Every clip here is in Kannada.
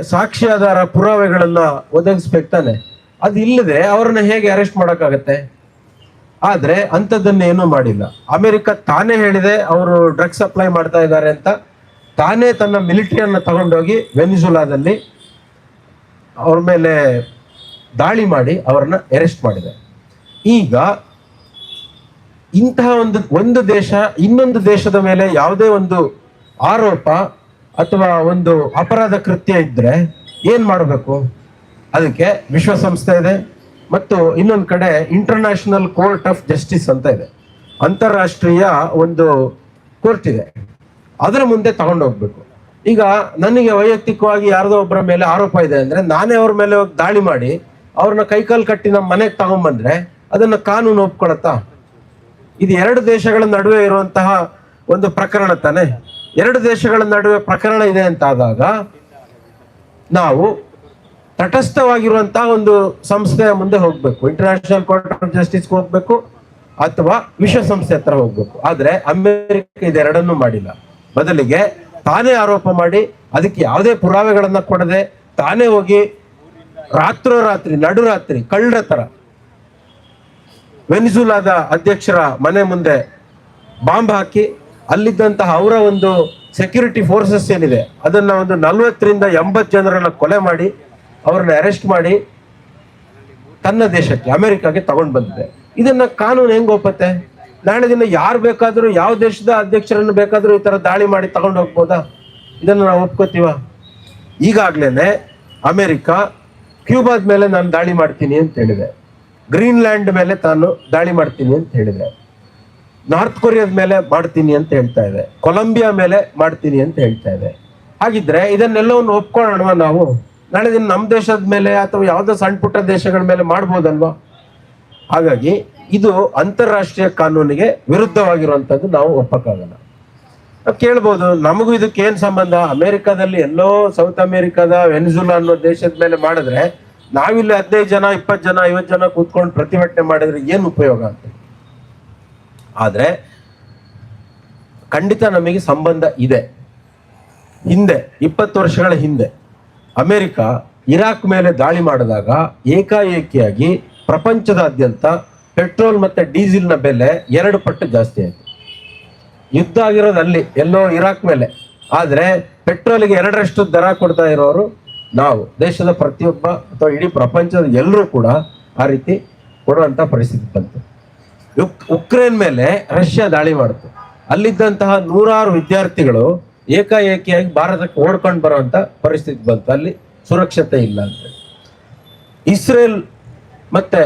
ಸಾಕ್ಷ್ಯಾಧಾರ ಪುರಾವೆಗಳನ್ನ ಒದಗಿಸ್ಬೇಕು ತಾನೆ ಅದು ಇಲ್ಲದೆ ಅವ್ರನ್ನ ಹೇಗೆ ಅರೆಸ್ಟ್ ಮಾಡೋಕ್ಕಾಗತ್ತೆ? ಆದ್ರೆ ಅಂಥದ್ದನ್ನ ಏನೂ ಮಾಡಿಲ್ಲ. ಅಮೆರಿಕ ತಾನೇ ಹೇಳಿದೆ, ಅವರು ಡ್ರಗ್ಸ್ ಸಪ್ಲೈ ಮಾಡ್ತಾ ಇದ್ದಾರೆ ಅಂತ. ತಾನೇ ತನ್ನ ಮಿಲಿಟರಿಯನ್ನು ತಗೊಂಡೋಗಿ ವೆನಿಜುಲಾದಲ್ಲಿ ಅವ್ರ ಮೇಲೆ ದಾಳಿ ಮಾಡಿ ಅವ್ರನ್ನ ಅರೆಸ್ಟ್ ಮಾಡಿದೆ. ಈಗ ಇಂತಹ ಒಂದು ಒಂದು ದೇಶ, ಇನ್ನೊಂದು ದೇಶದ ಮೇಲೆ ಯಾವುದೇ ಒಂದು ಆರೋಪ ಅಥವಾ ಒಂದು ಅಪರಾಧ ಕೃತ್ಯ ಇದ್ರೆ ಏನ್ ಮಾಡಬೇಕು? ಅದಕ್ಕೆ ವಿಶ್ವಸಂಸ್ಥೆ ಇದೆ ಮತ್ತು ಇನ್ನೊಂದು ಕಡೆ ಇಂಟರ್ನ್ಯಾಷನಲ್ ಕೋರ್ಟ್ ಆಫ್ ಜಸ್ಟಿಸ್ ಅಂತ ಇದೆ. ಅಂತಾರಾಷ್ಟ್ರೀಯ ಒಂದು ಕೋರ್ಟ್ ಇದೆ. ಅದರ ಮುಂದೆ ತಗೊಂಡೋಗ್ಬೇಕು ಈಗ ನನಗೆ ವೈಯಕ್ತಿಕವಾಗಿ ಯಾರ್ದೋ ಒಬ್ಬರ ಮೇಲೆ ಆರೋಪ ಇದೆ ಅಂದ್ರೆ ನಾನೇ ಅವ್ರ ಮೇಲೆ ಹೋಗಿ ದಾಳಿ ಮಾಡಿ ಅವ್ರನ್ನ ಕೈಕಾಲು ಕಟ್ಟಿ ನಮ್ಮ ಮನೆಗೆ ತಗೊಂಡ್ಬಂದ್ರೆ ಅದನ್ನ ಕಾನೂನು ಒಪ್ಕೊಳತ್ತಾ? ಇದು ಎರಡು ದೇಶಗಳ ನಡುವೆ ಇರುವಂತಹ ಒಂದು ಪ್ರಕರಣ ತಾನೆ? ಎರಡು ದೇಶಗಳ ನಡುವೆ ಪ್ರಕರಣ ಇದೆ ಅಂತ ಆದಾಗ ನಾವು ತಟಸ್ಥವಾಗಿರುವಂತಹ ಒಂದು ಸಂಸ್ಥೆಯ ಮುಂದೆ ಹೋಗ್ಬೇಕು. ಇಂಟರ್ನ್ಯಾಷನಲ್ ಕೋರ್ಟ್ ಆಫ್ ಜಸ್ಟಿಸ್ಗೆ ಹೋಗ್ಬೇಕು ಅಥವಾ ವಿಶ್ವಸಂಸ್ಥೆ ಹತ್ರ ಹೋಗ್ಬೇಕು. ಆದ್ರೆ ಅಮೆರಿಕ ಇದೆರಡನ್ನೂ ಮಾಡಿಲ್ಲ. ಬದಲಿಗೆ ತಾನೇ ಆರೋಪ ಮಾಡಿ ಅದಕ್ಕೆ ಯಾವುದೇ ಪುರಾವೆಗಳನ್ನ ಕೊಡದೆ ತಾನೇ ಹೋಗಿ ರಾತ್ರೋರಾತ್ರಿ ನಡುರಾತ್ರಿ, ಕಳ್ಳರ ತರ ವೆನಿಜುಲಾದ ಅಧ್ಯಕ್ಷರ ಮನೆ ಮುಂದೆ ಬಾಂಬ್ ಹಾಕಿ ಅಲ್ಲಿದ್ದಂತಹ ಅವರ ಒಂದು ಸೆಕ್ಯೂರಿಟಿ ಫೋರ್ಸಸ್ ಏನಿದೆ, ಅದನ್ನ ಒಂದು ನಲ್ವತ್ತರಿಂದ ಎಂಬತ್ತು ಜನರನ್ನ ಕೊಲೆ ಮಾಡಿ, ಅವ್ರನ್ನ ಅರೆಸ್ಟ್ ಮಾಡಿ ತನ್ನ ದೇಶಕ್ಕೆ, ಅಮೆರಿಕಾಗೆ ತಗೊಂಡ್ ಬಂದಿದೆ. ಇದನ್ನ ಕಾನೂನು ಹೆಂಗ್ ಒಪ್ಪತ್ತೆ? ನಾಳೆ ದಿನ ಯಾರು ಬೇಕಾದರೂ, ಯಾವ ದೇಶದ ಅಧ್ಯಕ್ಷರನ್ನು ಬೇಕಾದರೂ ಈ ತರ ದಾಳಿ ಮಾಡಿ ತಗೊಂಡು ಹೋಗ್ಬೋದಾ? ಇದನ್ನ ನಾವು ಒಪ್ಕೋತೀವ? ಈಗಾಗ್ಲೇನೆ ಅಮೆರಿಕ ಕ್ಯೂಬಾದ ಮೇಲೆ ನಾನು ದಾಳಿ ಮಾಡ್ತೀನಿ ಅಂತ ಹೇಳಿದೆ. ಗ್ರೀನ್ಲ್ಯಾಂಡ್ ಮೇಲೆ ತಾನು ದಾಳಿ ಮಾಡ್ತೀನಿ ಅಂತ ಹೇಳಿದೆ. ನಾರ್ತ್ ಕೊರಿಯಾದ ಮೇಲೆ ಮಾಡ್ತೀನಿ ಅಂತ ಹೇಳ್ತಾ ಇದೆ. ಕೊಲಂಬಿಯಾ ಮೇಲೆ ಮಾಡ್ತೀನಿ ಅಂತ ಹೇಳ್ತಾ ಇದೆ. ಹಾಗಿದ್ರೆ ಇದನ್ನೆಲ್ಲವನ್ನು ಒಪ್ಕೊಳ್ಳೋಣ ನಾವು? ನಾಳೆ ದಿನ ನಮ್ಮ ದೇಶದ ಮೇಲೆ ಅಥವಾ ಯಾವುದೋ ಸಣ್ಣ ಪುಟ್ಟ ದೇಶಗಳ ಮೇಲೆ ಮಾಡ್ಬೋದಲ್ವಾ? ಹಾಗಾಗಿ ಇದು ಅಂತಾರಾಷ್ಟ್ರೀಯ ಕಾನೂನಿಗೆ ವಿರುದ್ಧವಾಗಿರುವಂಥದ್ದು ನಾವು ಒಪ್ಪಕ್ಕಾಗಲ್ಲ. ನಾವು ಕೇಳ್ಬೋದು, ನಮಗೂ ಇದಕ್ಕೆ ಏನು ಸಂಬಂಧ? ಅಮೆರಿಕಾದಲ್ಲಿ ಎಲ್ಲೋ ಸೌತ್ ಅಮೆರಿಕಾದ ವೆನಿಜುಲಾ ಅನ್ನೋ ದೇಶದ ಮೇಲೆ ಮಾಡಿದ್ರೆ ನಾವಿಲ್ಲಿ ಹದಿನೈದು ಜನ, ಇಪ್ಪತ್ತು ಜನ, ಐವತ್ತು ಜನ ಕೂತ್ಕೊಂಡು ಪ್ರತಿಭಟನೆ ಮಾಡಿದ್ರೆ ಏನು ಉಪಯೋಗ ಅಂತ ಆದ್ರೆ ಖಂಡಿತ ನಮಗೆ ಸಂಬಂಧ ಇದೆ. ಹಿಂದೆ, ಇಪ್ಪತ್ತು ವರ್ಷಗಳ ಹಿಂದೆ, ಅಮೆರಿಕ, ಇರಾಕ್ ಮೇಲೆ ದಾಳಿ ಮಾಡಿದಾಗ ಏಕಾಏಕಿಯಾಗಿ ಪ್ರಪಂಚದಾದ್ಯಂತ ಪೆಟ್ರೋಲ್ ಮತ್ತೆ ಡೀಸೆಲ್ನ ಬೆಲೆ ಎರಡು ಪಟ್ಟು ಜಾಸ್ತಿ ಆಯಿತು. ಯುದ್ಧ ಆಗಿರೋದು ಅಲ್ಲಿ, ಎಲ್ಲೋ ಇರಾಕ್ ಮೇಲೆ. ಆದರೆ ಪೆಟ್ರೋಲಿಗೆ ಎರಡರಷ್ಟು ದರ ಕೊಡ್ತಾ ಇರೋರು ನಾವು, ದೇಶದ ಪ್ರತಿಯೊಬ್ಬ ಅಥವಾ ಇಡೀ ಪ್ರಪಂಚದ ಎಲ್ಲರೂ ಕೂಡ ಆ ರೀತಿ ಕೊಡುವಂಥ ಪರಿಸ್ಥಿತಿ ಬಂತು. ಉಕ್ರೇನ್ ಮೇಲೆ ರಷ್ಯಾ ದಾಳಿ ಮಾಡಿತು. ಅಲ್ಲಿದ್ದಂತಹ ನೂರಾರು ವಿದ್ಯಾರ್ಥಿಗಳು ಏಕಾಏಕಿಯಾಗಿ ಭಾರತಕ್ಕೆ ಓಡ್ಕೊಂಡು ಬರುವಂತ ಪರಿಸ್ಥಿತಿ ಬಂತು. ಅಲ್ಲಿ ಸುರಕ್ಷತೆ ಇಲ್ಲ ಅಂತ ಇಸ್ರೇಲ್ ಮತ್ತೆ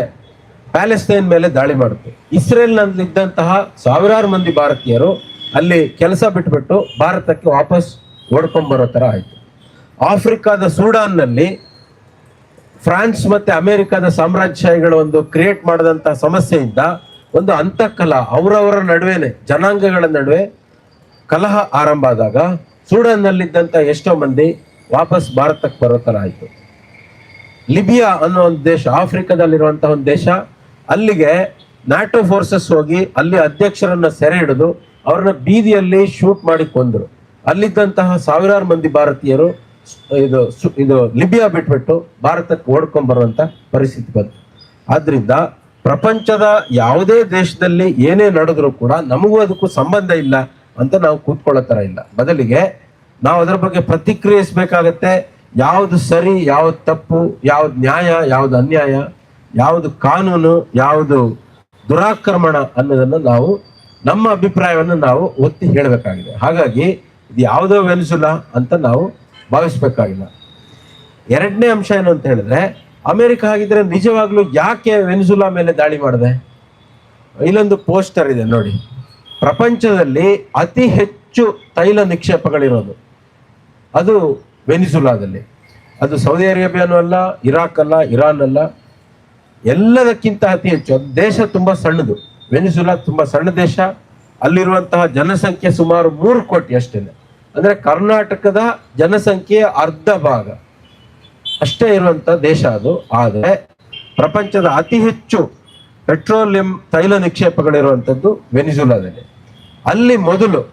ಪ್ಯಾಲೆಸ್ತೈನ್ ಮೇಲೆ ದಾಳಿ ಮಾಡಿತು. ಇಸ್ರೇಲ್ನಲ್ಲಿದ್ದಂತಹ ಸಾವಿರಾರು ಮಂದಿ ಭಾರತೀಯರು ಅಲ್ಲಿ ಕೆಲಸ ಬಿಟ್ಬಿಟ್ಟು ಭಾರತಕ್ಕೆ ವಾಪಸ್ ಓಡ್ಕೊಂಡ್ ಬರೋ ತರ ಆಯ್ತು. ಆಫ್ರಿಕಾದ ಸೂಡಾನ್ನಲ್ಲಿ ಫ್ರಾನ್ಸ್ ಮತ್ತೆ ಅಮೆರಿಕದ ಸಾಮ್ರಾಜ್ಯಗಳು ಒಂದು ಕ್ರಿಯೇಟ್ ಮಾಡಿದಂತಹ ಸಮಸ್ಯೆಯಿಂದ ಒಂದು ಅಂತಃಕಲ ಅವರವರ ನಡುವೆನೆ, ಜನಾಂಗಗಳ ನಡುವೆ ಕಲಹ ಆರಂಭ ಆದಾಗ ಸೂಡನ್ನಲ್ಲಿದ್ದಂತ ಎಷ್ಟೋ ಮಂದಿ ವಾಪಸ್ ಭಾರತಕ್ಕೆ ಬರೋ ತರ ಆಯ್ತು. ಲಿಬಿಯಾ ಅನ್ನೋ ಒಂದು ದೇಶ, ಆಫ್ರಿಕಾದಲ್ಲಿರುವಂತಹ ಒಂದು ದೇಶ, ಅಲ್ಲಿಗೆ ನ್ಯಾಟೋ ಫೋರ್ಸಸ್ ಹೋಗಿ ಅಲ್ಲಿ ಅಧ್ಯಕ್ಷರನ್ನ ಸೆರೆ ಹಿಡಿದು ಅವ್ರನ್ನ ಬೀದಿಯಲ್ಲಿ ಶೂಟ್ ಮಾಡಿ ಕೊಂದ್ರು. ಅಲ್ಲಿದ್ದಂತಹ ಸಾವಿರಾರು ಮಂದಿ ಭಾರತೀಯರು ಇದು ಇದು ಲಿಬಿಯಾ ಬಿಟ್ಬಿಟ್ಟು ಭಾರತಕ್ಕೆ ಓಡ್ಕೊಂಡ್ ಬರುವಂತ ಪರಿಸ್ಥಿತಿ ಬಂತು. ಆದ್ರಿಂದ ಪ್ರಪಂಚದ ಯಾವುದೇ ದೇಶದಲ್ಲಿ ಏನೇ ನಡೆದ್ರು ಕೂಡ ನಮಗೂ ಅದಕ್ಕೂ ಸಂಬಂಧ ಇಲ್ಲ ಅಂತ ನಾವು ಕೂತ್ಕೊಳ್ಳೋ ತರ ಇಲ್ಲ. ಬದಲಿಗೆ ನಾವು ಅದರ ಬಗ್ಗೆ ಪ್ರತಿಕ್ರಿಯಿಸಬೇಕಾಗತ್ತೆ. ಯಾವುದು ಸರಿ, ಯಾವ್ದು ತಪ್ಪು, ಯಾವ್ದು ನ್ಯಾಯ, ಯಾವ್ದು ಅನ್ಯಾಯ, ಯಾವುದು ಕಾನೂನು, ಯಾವುದು ದುರಾಕ್ರಮಣ ಅನ್ನೋದನ್ನ ನಾವು ನಮ್ಮ ಅಭಿಪ್ರಾಯವನ್ನು ನಾವು ಒತ್ತಿ ಹೇಳಬೇಕಾಗಿದೆ. ಹಾಗಾಗಿ ಇದು ಯಾವುದೋ ವೆನಿಸುಲ ಅಂತ ನಾವು ಭಾವಿಸ್ಬೇಕಾಗಿಲ್ಲ. ಎರಡನೇ ಅಂಶ ಏನು ಅಂತ ಹೇಳಿದ್ರೆ ಅಮೆರಿಕ ಆಗಿದ್ರೆ ನಿಜವಾಗ್ಲೂ ಯಾಕೆ ವೆನಿಸುಲಾ ಮೇಲೆ ದಾಳಿ ಮಾಡಿದೆ? ಇಲ್ಲೊಂದು ಪೋಸ್ಟರ್ ಇದೆ ನೋಡಿ. ಪ್ರಪಂಚದಲ್ಲಿ ಅತಿ ಹೆಚ್ಚು ತೈಲ ನಿಕ್ಷೇಪಗಳಿರೋದು. ಅದು ವೆನಿಸುಲಾದಲ್ಲಿ ಅದು ಸೌದಿ ಅರೇಬಿಯಾನು ಅಲ್ಲ, ಇರಾಕ್ ಅಲ್ಲ, ಇರಾನ್ ಅಲ್ಲ. ಎಲ್ಲದಕ್ಕಿಂತ ಅತಿ ಹೆಚ್ಚು. ಅದು ದೇಶ ತುಂಬ ಸಣ್ಣದು. ವೆನಿಸುಲಾ ತುಂಬ ಸಣ್ಣ ದೇಶ. ಅಲ್ಲಿರುವಂತಹ ಜನಸಂಖ್ಯೆ ಸುಮಾರು ಮೂರು ಕೋಟಿ ಅಷ್ಟೇ ಅಂದ್ರೆ ಕರ್ನಾಟಕದ ಜನಸಂಖ್ಯೆಯ ಅರ್ಧ ಭಾಗ. ಅಷ್ಟೇ ಇರುವಂತ ದೇಶ ಅದು. ಆದರೆ ಪ್ರಪಂಚದ ಅತಿ ಹೆಚ್ಚು ಪೆಟ್ರೋಲಿಯಂ ತೈಲ ನಿಕ್ಷೇಪಗಳಿರುವಂಥದ್ದು ವೆನಿಜುಲಾದಲ್ಲಿ. ಅಲ್ಲಿ ಮೊದಲು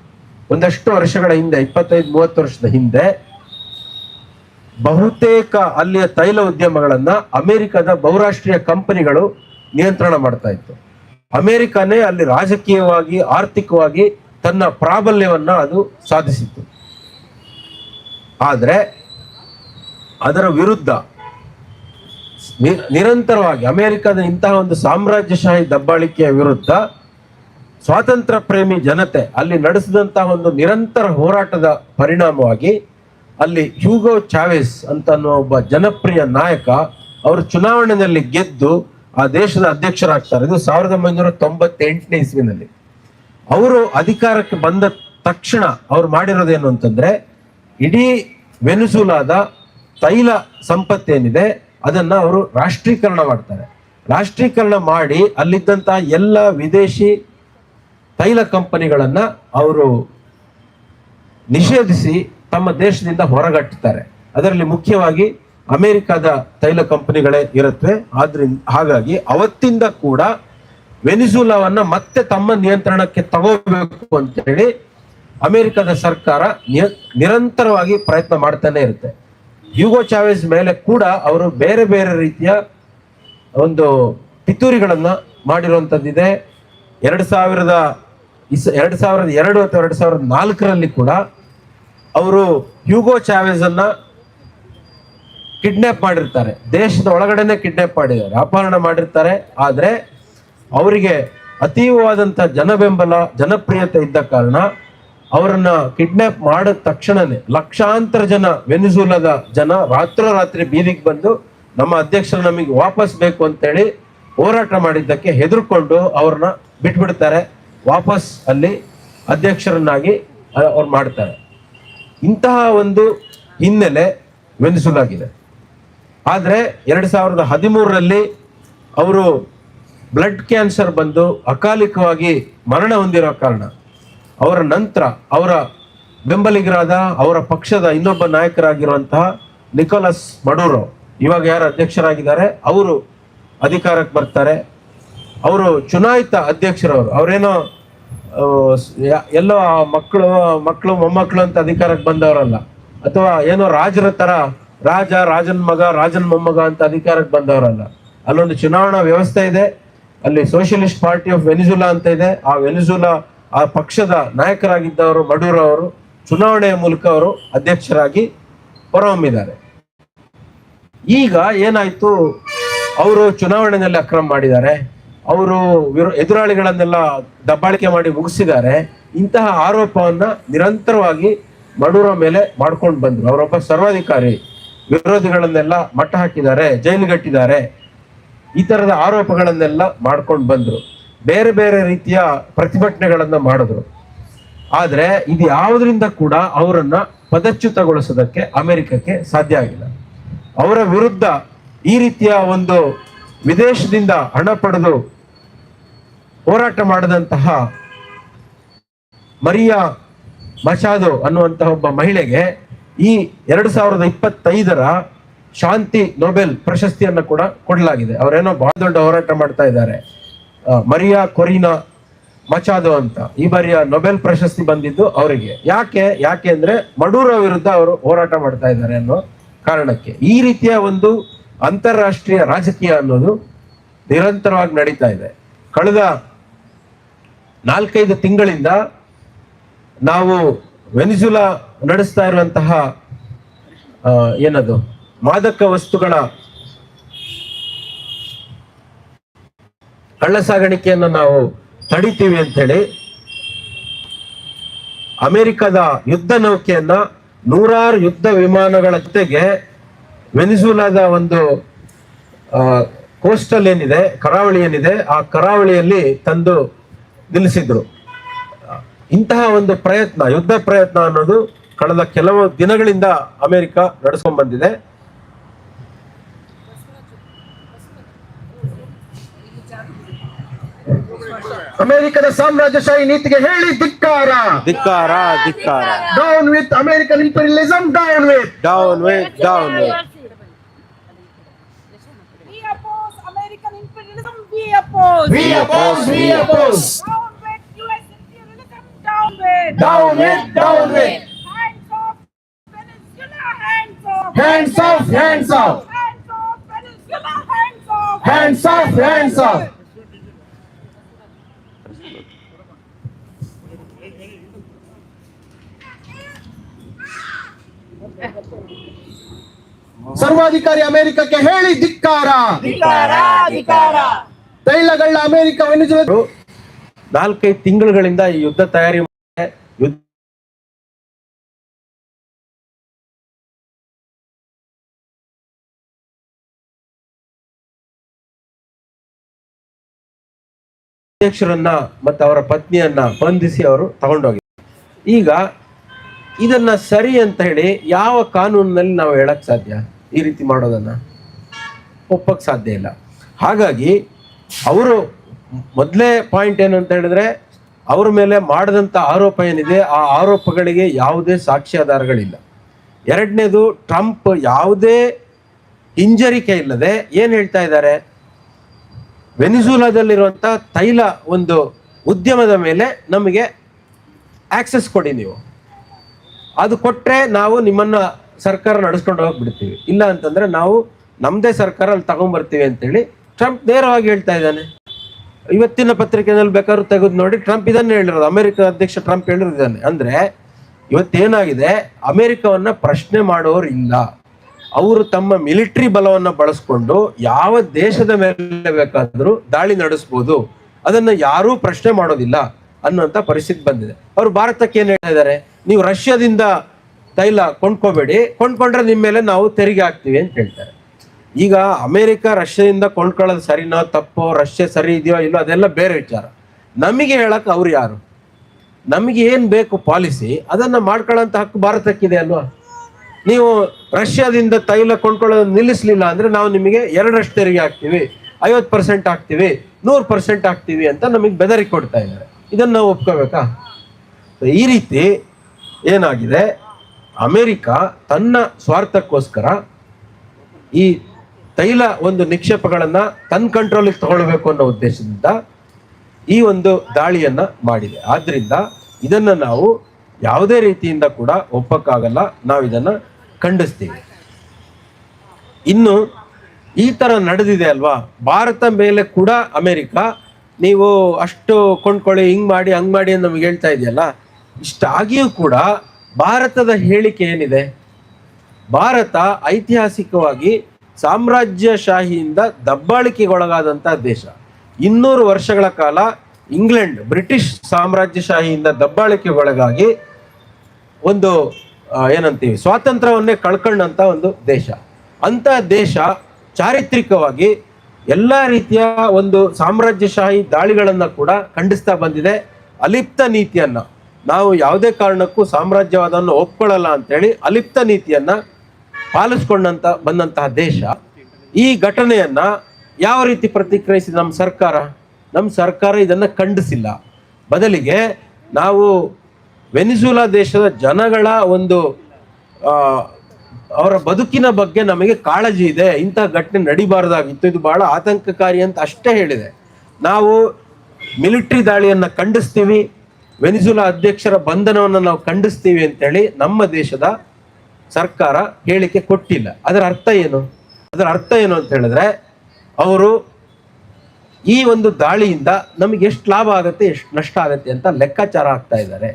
ಒಂದಷ್ಟು ವರ್ಷಗಳ ಹಿಂದೆ, ಇಪ್ಪತ್ತೈದು, ಮೂವತ್ತು ವರ್ಷದ ಹಿಂದೆ ಬಹುತೇಕ ಅಲ್ಲಿಯ ತೈಲ ಉದ್ಯಮಗಳನ್ನ ಅಮೆರಿಕದ ಬಹುರಾಷ್ಟ್ರೀಯ ಕಂಪನಿಗಳು ನಿಯಂತ್ರಣ ಮಾಡ್ತಾ ಇತ್ತು. ಅಮೆರಿಕನೇ ಅಲ್ಲಿ ರಾಜಕೀಯವಾಗಿ, ಆರ್ಥಿಕವಾಗಿ ತನ್ನ ಪ್ರಾಬಲ್ಯವನ್ನ ಅದು ಸಾಧಿಸಿತ್ತು. ಆದ್ರೆ ಅದರ ವಿರುದ್ಧ ನಿರಂತರವಾಗಿ ಅಮೆರಿಕದ ಇಂತಹ ಒಂದು ಸಾಮ್ರಾಜ್ಯಶಾಹಿ ದಬ್ಬಾಳಿಕೆಯ ವಿರುದ್ಧ ಸ್ವಾತಂತ್ರ್ಯ ಪ್ರೇಮಿ ಜನತೆ ಅಲ್ಲಿ ನಡೆಸಿದಂತಹ ಒಂದು ನಿರಂತರ ಹೋರಾಟದ ಪರಿಣಾಮವಾಗಿ ಅಲ್ಲಿ ಹ್ಯೂಗೋ ಚಾವೆಸ್ ಅಂತ ಅನ್ನುವ ಒಬ್ಬ ಜನಪ್ರಿಯ ನಾಯಕ ಅವರು ಚುನಾವಣೆಯಲ್ಲಿ ಗೆದ್ದು ಆ ದೇಶದ ಅಧ್ಯಕ್ಷರಾಗ್ತಾರೆ. ಇದು ಸಾವಿರದ ಒಂಬೈನೂರ ತೊಂಬತ್ತೆಂಟನೇ ಇಸ್ವಿನಲ್ಲಿ. ಅವರು ಅಧಿಕಾರಕ್ಕೆ ಬಂದ ತಕ್ಷಣ ಅವ್ರು ಮಾಡಿರೋದೇನು ಅಂತಂದ್ರೆ ಇಡೀ ವೆನುಸುಲಾದ ತೈಲ ಸಂಪತ್ತೇನಿದೆ, ಅದನ್ನ ಅವರು ರಾಷ್ಟ್ರೀಕರಣ ಮಾಡ್ತಾರೆ. ರಾಷ್ಟ್ರೀಕರಣ ಮಾಡಿ ಅಲ್ಲಿದ್ದಂಥ ಎಲ್ಲ ವಿದೇಶಿ ತೈಲ ಕಂಪನಿಗಳನ್ನ ಅವರು ನಿಷೇಧಿಸಿ ತಮ್ಮ ದೇಶದಿಂದ ಹೊರಗಟ್ಟುತ್ತಾರೆ ಅದರಲ್ಲಿ ಮುಖ್ಯವಾಗಿ ಅಮೆರಿಕದ ತೈಲ ಕಂಪನಿಗಳೇ ಇರುತ್ತವೆ ಆದ್ರಿಂದ, ಹಾಗಾಗಿ ಅವತ್ತಿಂದ ಕೂಡ ವೆನಿಜುಲಾವನ್ನ ಮತ್ತೆ ತಮ್ಮ ನಿಯಂತ್ರಣಕ್ಕೆ ತಗೋಬೇಕು ಅಂತೇಳಿ ಅಮೆರಿಕದ ಸರ್ಕಾರ ನಿರಂತರವಾಗಿ ಪ್ರಯತ್ನ ಮಾಡ್ತಾನೆ ಇರುತ್ತೆ. ಯುಗೋ ಚಾವೆಸ್ ಮೇಲೆ ಕೂಡ ಅವರು ಬೇರೆ ಬೇರೆ ರೀತಿಯ ಒಂದು ಪಿತೂರಿಗಳನ್ನ ಮಾಡಿರುವಂಥದ್ದಿದೆ ಎರಡು ಸಾವಿರದ ಇಸ್, ಎರಡು ಸಾವಿರದ ಎರಡು ಅಥವಾ ಎರಡು ಸಾವಿರದ ನಾಲ್ಕರಲ್ಲಿ ಕೂಡ ಅವರು ಹ್ಯೂಗೋ ಚಾವೆಸ್ ಅನ್ನ ಕಿಡ್ನಾಪ್ ಮಾಡಿರ್ತಾರೆ. ದೇಶದ ಒಳಗಡೆನೆ ಕಿಡ್ನಾಪ್ ಮಾಡಿದ್ದಾರೆ. ಅಪಹರಣ ಮಾಡಿರ್ತಾರೆ. ಆದರೆ ಅವರಿಗೆ ಅತೀವವಾದಂಥ ಜನಬೆಂಬಲ, ಜನಪ್ರಿಯತೆ ಇದ್ದ ಕಾರಣ ಅವರನ್ನ ಕಿಡ್ನಾಪ್ ಮಾಡಿದ ತಕ್ಷಣನೇ ಲಕ್ಷಾಂತರ ಜನ ವೆನಿಜುಲಾದ ಜನ ರಾತ್ರೋರಾತ್ರಿ ಬೀದಿಗೆ ಬಂದು ನಮ್ಮ ಅಧ್ಯಕ್ಷರು ನಮಗೆ ವಾಪಸ್ ಬೇಕು ಅಂತೇಳಿ ಹೋರಾಟ ಮಾಡಿದ್ದಕ್ಕೆ ಹೆದರ್ಕೊಂಡು ಅವ್ರನ್ನ ಬಿಟ್ಬಿಡ್ತಾರೆ. ವಾಪಸ್ ಅಲ್ಲಿ ಅಧ್ಯಕ್ಷರನ್ನಾಗಿ ಅವ್ರು ಮಾಡ್ತಾರೆ. ಇಂತಹ ಒಂದು ಹಿನ್ನೆಲೆ ವೆನಿಸುಲಾಗಿದೆ ಆದರೆ ಎರಡು ಸಾವಿರದ ಹದಿಮೂರರಲ್ಲಿ ಅವರು ಬ್ಲಡ್ ಕ್ಯಾನ್ಸರ್ ಬಂದು ಅಕಾಲಿಕವಾಗಿ ಮರಣ ಹೊಂದಿರೋ ಕಾರಣ ಅವರ ನಂತರ ಅವರ ಬೆಂಬಲಿಗರಾದ ಅವರ ಪಕ್ಷದ ಇನ್ನೊಬ್ಬ ನಾಯಕರಾಗಿರುವಂತಹ ನಿಕೋಲಸ್ ಮಡೂರೋ, ಇವಾಗ ಯಾರು ಅಧ್ಯಕ್ಷರಾಗಿದ್ದಾರೆ, ಅವರು ಅಧಿಕಾರಕ್ಕೆ ಬರ್ತಾರೆ. ಅವರು ಚುನಾಯಿತ ಅಧ್ಯಕ್ಷರವರು. ಅವರೇನೋ ಎಲ್ಲೋ ಮಕ್ಕಳು ಮಕ್ಕಳು, ಮೊಮ್ಮಕ್ಕಳು ಅಂತ ಅಧಿಕಾರಕ್ಕೆ ಬಂದವರಲ್ಲ. ಅಥವಾ ಏನೋ ರಾಜರ ತರ, ರಾಜ, ರಾಜನ ಮಗ, ರಾಜನ ಮೊಮ್ಮಗ ಅಂತ ಅಧಿಕಾರಕ್ಕೆ ಬಂದವರಲ್ಲ. ಅಲ್ಲೊಂದು ಚುನಾವಣಾ ವ್ಯವಸ್ಥೆ ಇದೆ. ಅಲ್ಲಿ ಸೋಷಿಯಲಿಸ್ಟ್ ಪಾರ್ಟಿ ಆಫ್ ವೆನಿಜುಲಾ ಅಂತ ಇದೆ. ಆ ವೆನಿಜುಲಾ ಆ ಪಕ್ಷದ ನಾಯಕರಾಗಿದ್ದವರು ಮಡೂರ್ ಅವರು ಚುನಾವಣೆಯ ಮೂಲಕ ಅವರು ಅಧ್ಯಕ್ಷರಾಗಿ ಹೊರಹೊಮ್ಮಿದ್ದಾರೆ. ಈಗ ಏನಾಯ್ತು? ಅವರು ಚುನಾವಣೆಯಲ್ಲಿ ಅಕ್ರಮ ಮಾಡಿದ್ದಾರೆ. ಅವರು ವಿರೋ- ಎದುರಾಳಿಗಳನ್ನೆಲ್ಲ ದಬ್ಬಾಳಿಕೆ ಮಾಡಿ ಮುಗಿಸಿದ್ದಾರೆ. ಇಂತಹ ಆರೋಪವನ್ನ ನಿರಂತರವಾಗಿ ಮಡೂರ ಮೇಲೆ ಮಾಡ್ಕೊಂಡು ಬಂದ್ರು. ಅವರೊಬ್ಬ ಸರ್ವಾಧಿಕಾರಿ ವಿರೋಧಿಗಳನ್ನೆಲ್ಲ ಮಟ್ಟ ಹಾಕಿದ್ದಾರೆ ಜೈಲಿಗಟ್ಟಿದ್ದಾರೆ. ಈ ತರದ ಆರೋಪಗಳನ್ನೆಲ್ಲ ಮಾಡ್ಕೊಂಡು ಬಂದ್ರು. ಬೇರೆ ಬೇರೆ ರೀತಿಯ ಪ್ರತಿಭಟನೆಗಳನ್ನು ಮಾಡಿದ್ರು. ಆದರೆ ಇದು ಯಾವುದರಿಂದ ಕೂಡ ಅವರನ್ನ ಪದಚ್ಯುತಗೊಳಿಸೋದಕ್ಕೆ ಅಮೆರಿಕಕ್ಕೆ ಸಾಧ್ಯ ಆಗಿಲ್ಲ. ಅವರ ವಿರುದ್ಧ ಈ ರೀತಿಯ ಒಂದು ವಿದೇಶದಿಂದ ಹಣ ಪಡೆದು ಹೋರಾಟ ಮಾಡಿದಂತಹ ಮರಿಯಾ ಮಚಾದೋ ಅನ್ನುವಂತಹ ಒಬ್ಬ ಮಹಿಳೆಗೆ ಈ ಎರಡು ಸಾವಿರದ ಇಪ್ಪತ್ತೈದರ ಶಾಂತಿ ನೊಬೆಲ್ ಪ್ರಶಸ್ತಿಯನ್ನು ಕೂಡ ಕೊಡಲಾಗಿದೆ. ಅವರೇನೋ ಬಹಳ ದೊಡ್ಡ ಹೋರಾಟ ಮಾಡ್ತಾ ಇದ್ದಾರೆ. ಮರಿಯಾ ಕೊರಿನಾ ಮಚಾದೋ ಅಂತ. ಈ ಬಾರಿಯ ನೊಬೆಲ್ ಪ್ರಶಸ್ತಿ ಬಂದಿದ್ದು ಅವರಿಗೆ. ಯಾಕೆ? ಯಾಕೆ ಅಂದ್ರೆ ಮಡೂರ ವಿರುದ್ಧ ಅವರು ಹೋರಾಟ ಮಾಡ್ತಾ ಇದ್ದಾರೆ ಅನ್ನೋ ಕಾರಣಕ್ಕೆ. ಈ ರೀತಿಯ ಒಂದು ಅಂತಾರಾಷ್ಟ್ರೀಯ ರಾಜಕೀಯ ಅನ್ನೋದು ನಿರಂತರವಾಗಿ ನಡೀತಾ ಇದೆ. ಕಳೆದ ನಾಲ್ಕೈದು ತಿಂಗಳಿಂದ ನಾವು ವೆನಿಜುಲಾ ನಡೆಸ್ತಾ ಇರುವಂತಹ ಏನದು? ಮಾದಕ ವಸ್ತುಗಳ ಕಳ್ಳ ಸಾಗಾಣಿಕೆಯನ್ನು ನಾವು ತಡಿತೀವಿ ಅಂತ ಹೇಳಿ ಅಮೆರಿಕದ ಯುದ್ಧ ನೌಕೆಯನ್ನ ನೂರಾರು ಯುದ್ಧ ವಿಮಾನಗಳ ಜೊತೆಗೆ ವೆನಿಸುಲಾದ ಒಂದು ಕೋಸ್ಟಲ್ ಏನಿದೆ, ಕರಾವಳಿ ಏನಿದೆ, ಆ ಕರಾವಳಿಯಲ್ಲಿ ತಂದು ನಿಲ್ಲಿಸಿದ್ರು. ಇಂತಹ ಒಂದು ಪ್ರಯತ್ನ, ಯುದ್ಧ ಪ್ರಯತ್ನ ಅನ್ನೋದು ಕಳೆದ ಕೆಲವು ದಿನಗಳಿಂದ ಅಮೆರಿಕ ನಡೆಸ್ಕೊಂಡ್ ಬಂದಿದೆ ಅಮೆರಿಕದ ಸಾಮ್ರಾಜ್ಯಶಾಹಿ ನೀತಿಗೆ ಹೇಳಿ ಧಿಕ್ಕಾರ ಧಿಕ್ಕಾರ ಧಿಕ್ಕಾರ down with American imperialism down with down wait down wait We oppose American imperialism. We oppose. We oppose, we oppose. Down with U.S. imperialism. Down with. Down with, down with. Hands off Venezuela. Hands off. Hands off, hands off. Hands off Venezuela, hands off. Hands off, hands off. ಸರ್ವಾಧಿಕಾರಿ ಅಮೆರಿಕಕ್ಕೆ ಹೇಳಿ ಧಿಕ್ಕಾರ. ತೈಲಗಳ ಅಮೆರಿಕ ನಾಲ್ಕೈದು ತಿಂಗಳುಗಳಿಂದ ಈ ಯುದ್ಧ ತಯಾರಿ ಯುದ್ಧ ಅಧ್ಯಕ್ಷರನ್ನ ಮತ್ತು ಅವರ ಪತ್ನಿಯನ್ನ ಬಂಧಿಸಿ ಅವರು ತಗೊಂಡೋಗಿದ್ದಾರೆ ಈಗ ಇದನ್ನ ಸರಿ ಅಂತ ಹೇಳಿ ಯಾವ ಕಾನೂನಿನಲ್ಲಿ ನಾವು ಹೇಳಕ್ ಸಾಧ್ಯ? ಈ ರೀತಿ ಮಾಡೋದನ್ನ ಒಪ್ಪಕ್ ಸಾಧ್ಯ ಇಲ್ಲ. ಹಾಗಾಗಿ ಅವರು ಮೊದಲೇ ಪಾಯಿಂಟ್ ಏನು ಅಂತ ಹೇಳಿದ್ರೆ ಅವ್ರ ಮೇಲೆ ಮಾಡಿದಂಥ ಆರೋಪ ಏನಿದೆ ಆ ಆರೋಪಗಳಿಗೆ ಯಾವುದೇ ಸಾಕ್ಷ್ಯಾಧಾರಗಳಿಲ್ಲ ಎರಡನೇದು ಟ್ರಂಪ್ ಯಾವುದೇ ಹಿಂಜರಿಕೆ ಇಲ್ಲದೆ ಏನು ಹೇಳ್ತಾ ಇದ್ದಾರೆ? ವೆನಿಜುಲಾದಲ್ಲಿರುವಂಥ ತೈಲ ಒಂದು ಉದ್ಯಮದ ಮೇಲೆ ನಮಗೆ ಆಕ್ಸೆಸ್ ಕೊಡಿ ನೀವು. ಅದು ಕೊಟ್ಟರೆ ನಾವು ನಿಮ್ಮನ್ನ ಸರ್ಕಾರ ನಡೆಸ್ಕೊಂಡು ಹೋಗ್ಬಿಡ್ತೀವಿ. ಇಲ್ಲ ಅಂತಂದ್ರೆ ನಾವು ನಮ್ಮದೇ ಸರ್ಕಾರ ಅಲ್ಲಿ ತಗೊಂಡ್ಬರ್ತೀವಿ ಅಂತೇಳಿ ಟ್ರಂಪ್ ನೇರವಾಗಿ ಹೇಳ್ತಾ ಇದ್ದಾನೆ. ಇವತ್ತಿನ ಪತ್ರಿಕೆಯಲ್ಲಿ ಬೇಕಾದ್ರೂ ತೆಗೆದು ನೋಡಿ ಟ್ರಂಪ್ ಇದನ್ನೇ ಹೇಳಿರೋದು. ಅಮೆರಿಕ ಅಧ್ಯಕ್ಷ ಟ್ರಂಪ್ ಹೇಳಿರೋದಿದ್ದಾನೆ. ಅಂದ್ರೆ ಇವತ್ತೇನಾಗಿದೆ? ಅಮೆರಿಕವನ್ನ ಪ್ರಶ್ನೆ ಮಾಡೋರು ಇಲ್ಲ. ಅವರು ತಮ್ಮ ಮಿಲಿಟರಿ ಬಲವನ್ನ ಬಳಸ್ಕೊಂಡು ಯಾವ ದೇಶದ ಮೇಲೆ ಬೇಕಾದರೂ ದಾಳಿ ನಡೆಸ್ಬೋದು. ಅದನ್ನ ಯಾರೂ ಪ್ರಶ್ನೆ ಮಾಡೋದಿಲ್ಲ ಅನ್ನುವಂಥ ಪರಿಸ್ಥಿತಿ ಬಂದಿದೆ. ಅವರು ಭಾರತಕ್ಕೆ ಏನು ಹೇಳ್ತಾ ಇದ್ದಾರೆ? ನೀವು ರಷ್ಯಾದಿಂದ ತೈಲ ಕೊಂಡ್ಕೋಬೇಡಿ. ಕೊಂಡ್ಕೊಂಡ್ರೆ ನಿಮ್ಮ ಮೇಲೆ ನಾವು ತೆರಿಗೆ ಹಾಕ್ತೀವಿ ಅಂತ ಹೇಳ್ತಾರೆ. ಈಗ ಅಮೇರಿಕ ರಷ್ಯಾದಿಂದ ಕೊಂಡ್ಕೊಳ್ಳೋದು ಸರಿನೋ ತಪ್ಪೋ, ರಷ್ಯಾ ಸರಿ ಇದೆಯೋ ಇಲ್ಲೋ ಅದೆಲ್ಲ ಬೇರೆ ವಿಚಾರ. ನಮಗೆ ಹೇಳಕ್ಕೆ ಅವ್ರು ಯಾರು? ನಮಗೆ ಏನು ಬೇಕು ಪಾಲಿಸಿ, ಅದನ್ನ ಮಾಡ್ಕೊಳ್ಳೋಂಥ ಹಕ್ಕು ಭಾರತಕ್ಕಿದೆ ಅಲ್ವಾ? ನೀವು ರಷ್ಯಾದಿಂದ ತೈಲ ಕೊಂಡ್ಕೊಳ್ಳೋದು ನಿಲ್ಲಿಸ್ಲಿಲ್ಲ ಅಂದ್ರೆ ನಾವು ನಿಮಗೆ ಎರಡರಷ್ಟು ತೆರಿಗೆ ಹಾಕ್ತೀವಿ. ಐವತ್ತು ಪರ್ಸೆಂಟ್ ಹಾಕ್ತೀವಿ, ನೂರು ಪರ್ಸೆಂಟ್ ಹಾಕ್ತೀವಿ ಅಂತ ನಮಗೆ ಬೆದರಿಕೆ ಕೊಡ್ತಾ ಇದ್ದಾರೆ. ಇದನ್ನ ನಾವು ಒಪ್ಕೋಬೇಕಾ? ಈ ರೀತಿ ಏನಾಗಿದೆ? ಅಮೆರಿಕ ತನ್ನ ಸ್ವಾರ್ಥಕ್ಕೋಸ್ಕರ ಈ ತೈಲ ಒಂದು ನಿಕ್ಷೇಪಗಳನ್ನ ತನ್ನ ಕಂಟ್ರೋಲಿಗೆ ತಗೊಳ್ಬೇಕು ಅನ್ನೋ ಉದ್ದೇಶದಿಂದ ಈ ಒಂದು ದಾಳಿಯನ್ನ ಮಾಡಿದೆ. ಆದ್ರಿಂದ ಇದನ್ನ ನಾವು ಯಾವುದೇ ರೀತಿಯಿಂದ ಕೂಡ ಒಪ್ಪಕ್ಕಾಗಲ್ಲ. ನಾವು ಇದನ್ನ ಖಂಡಿಸ್ತೀವಿ. ಇನ್ನು ಈ ತರ ನಡೆದಿದೆ ಅಲ್ವಾ? ಭಾರತ ಮೇಲೆ ಕೂಡ ಅಮೆರಿಕ ನೀವು ಅಷ್ಟು ಕೊಂಡ್ಕೊಳ್ಳಿ, ಹಿಂಗ್ ಮಾಡಿ, ಹಂಗ್ ಮಾಡಿ ಅಂತ ನಮ್ಗೆ ಹೇಳ್ತಾ ಇದೆಯಲ್ಲ? ಇಷ್ಟಾಗಿಯೂ ಕೂಡ ಭಾರತದ ಹೇಳಿಕೆ ಏನಿದೆ? ಭಾರತ ಐತಿಹಾಸಿಕವಾಗಿ ಸಾಮ್ರಾಜ್ಯಶಾಹಿಯಿಂದ ದಬ್ಬಾಳಿಕೆಗೊಳಗಾದಂಥ ದೇಶ. ಇನ್ನೂರು ವರ್ಷಗಳ ಕಾಲ ಇಂಗ್ಲೆಂಡ್ ಬ್ರಿಟಿಷ್ ಸಾಮ್ರಾಜ್ಯಶಾಹಿಯಿಂದ ದಬ್ಬಾಳಿಕೆಗೊಳಗಾಗಿ ಒಂದು ಏನಂತೀವಿ, ಸ್ವಾತಂತ್ರ್ಯವನ್ನೇ ಕಳ್ಕೊಂಡಂಥ ಒಂದು ದೇಶ. ಅಂತ ದೇಶ ಚಾರಿತ್ರಿಕವಾಗಿ ಎಲ್ಲ ರೀತಿಯ ಒಂದು ಸಾಮ್ರಾಜ್ಯಶಾಹಿ ದಾಳಿಗಳನ್ನು ಕೂಡ ಖಂಡಿಸ್ತಾ ಬಂದಿದೆ. ಅಲಿಪ್ತ ನೀತಿಯನ್ನ. ನಾವು ಯಾವುದೇ ಕಾರಣಕ್ಕೂ ಸಾಮ್ರಾಜ್ಯವಾದವನ್ನು ಒಪ್ಕೊಳ್ಳಲ್ಲ ಅಂತೇಳಿ ಅಲಿಪ್ತ ನೀತಿಯನ್ನ ಪಾಲಿಸ್ಕೊಂಡಂತ ಬಂದಂತಹ ದೇಶ. ಈ ಘಟನೆಯನ್ನ ಯಾವ ರೀತಿ ಪ್ರತಿಕ್ರಿಯಿಸಿದ ನಮ್ಮ ಸರ್ಕಾರ? ನಮ್ಮ ಸರ್ಕಾರ ಇದನ್ನ ಖಂಡಿಸಿಲ್ಲ. ಬದಲಿಗೆ ನಾವು ವೆನಿಜುಲಾ ದೇಶದ ಜನಗಳ ಒಂದು ಅವರ ಬದುಕಿನ ಬಗ್ಗೆ ನಮಗೆ ಕಾಳಜಿ ಇದೆ. ಇಂಥ ಘಟನೆ ನಡಿಬಾರ್ದಾಗಿತ್ತು. ಇದು ಬಹಳ ಆತಂಕಕಾರಿ ಅಂತ ಅಷ್ಟೇ ಹೇಳಿದೆ. ನಾವು ಮಿಲಿಟರಿ ದಾಳಿಯನ್ನ ಖಂಡಿಸ್ತೀವಿ. ವೆನಿಜುಲಾ ಅಧ್ಯಕ್ಷರ ಬಂಧನವನ್ನು ನಾವು ಖಂಡಿಸ್ತೀವಿ ಅಂತೇಳಿ ನಮ್ಮ ದೇಶದ ಸರ್ಕಾರ ಹೇಳಿಕೆ ಕೊಟ್ಟಿಲ್ಲ. ಅದರ ಅರ್ಥ ಏನು? ಅದರ ಅರ್ಥ ಏನು ಅಂತ ಹೇಳಿದ್ರೆ, ಅವರು ಈ ಒಂದು ದಾಳಿಯಿಂದ ನಮಗೆ ಎಷ್ಟು ಲಾಭ ಆಗುತ್ತೆ, ಎಷ್ಟು ನಷ್ಟ ಆಗುತ್ತೆ ಅಂತ ಲೆಕ್ಕಾಚಾರ ಹಾಕ್ತಾ ಇದ್ದಾರೆ.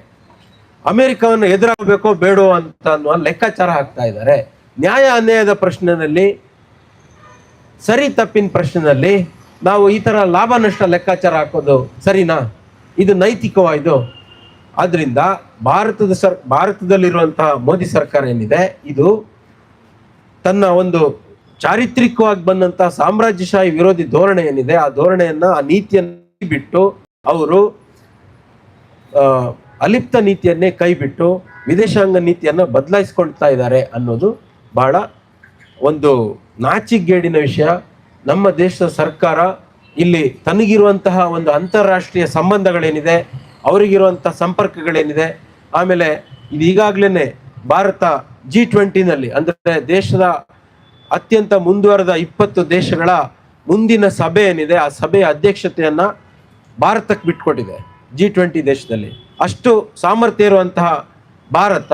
ಅಮೆರಿಕವನ್ನು ಎದುರಾಗಬೇಕೋ ಬೇಡೋ ಅಂತ ಅನ್ನುವ ಲೆಕ್ಕಾಚಾರ ಹಾಕ್ತಾ ಇದ್ದಾರೆ. ನ್ಯಾಯ ಅನ್ಯಾಯದ ಪ್ರಶ್ನೆಯಲ್ಲಿ, ಸರಿ ತಪ್ಪಿನ ಪ್ರಶ್ನೆಯಲ್ಲಿ ನಾವು ಈ ತರ ಲಾಭ ನಷ್ಟ ಲೆಕ್ಕಾಚಾರ ಹಾಕೋದು ಸರಿನಾ? ಇದು ನೈತಿಕವಾಯ್ದು. ಆದ್ದರಿಂದ ಭಾರತದ ಸರ್, ಭಾರತದಲ್ಲಿರುವಂತಹ ಮೋದಿ ಸರ್ಕಾರ ಏನಿದೆ, ಇದು ತನ್ನ ಒಂದು ಚಾರಿತ್ರಿಕವಾಗಿ ಬಂದಂತಹ ಸಾಮ್ರಾಜ್ಯಶಾಹಿ ವಿರೋಧಿ ಧೋರಣೆ ಏನಿದೆ, ಆ ಧೋರಣೆಯನ್ನ, ಆ ನೀತಿಯನ್ನು ಬಿಟ್ಟು ಅವರು ಅಲಿಪ್ತ ನೀತಿಯನ್ನೇ ಕೈಬಿಟ್ಟು ವಿದೇಶಾಂಗ ನೀತಿಯನ್ನ ಬದಲಾಯಿಸ್ಕೊಳ್ತಾ ಇದ್ದಾರೆ ಅನ್ನೋದು ಬಹಳ ಒಂದು ನಾಚಿಗೇಡಿನ ವಿಷಯ. ನಮ್ಮ ದೇಶದ ಸರ್ಕಾರ ಇಲ್ಲಿ ತನಗಿರುವಂತಹ ಒಂದು ಅಂತಾರಾಷ್ಟ್ರೀಯ ಸಂಬಂಧಗಳೇನಿದೆ ಅವರಿಗಿರುವಂತಹ ಸಂಪರ್ಕಗಳೇನಿದೆ, ಆಮೇಲೆ ಇದು ಈಗಾಗಲೇ ಭಾರತ ಜಿ ಟ್ವೆಂಟಿನಲ್ಲಿ ಅಂದ್ರೆ ದೇಶದ ಅತ್ಯಂತ ಮುಂದುವರೆದ ಇಪ್ಪತ್ತು ದೇಶಗಳ ಮುಂದಿನ ಸಭೆ ಏನಿದೆ, ಆ ಸಭೆಯ ಅಧ್ಯಕ್ಷತೆಯನ್ನು ಭಾರತಕ್ಕೆ ಬಿಟ್ಕೊಟ್ಟಿದೆ ಜಿ ಟ್ವೆಂಟಿ ದೇಶದಲ್ಲಿ. ಅಷ್ಟು ಸಾಮರ್ಥ್ಯ ಇರುವಂತಹ ಭಾರತ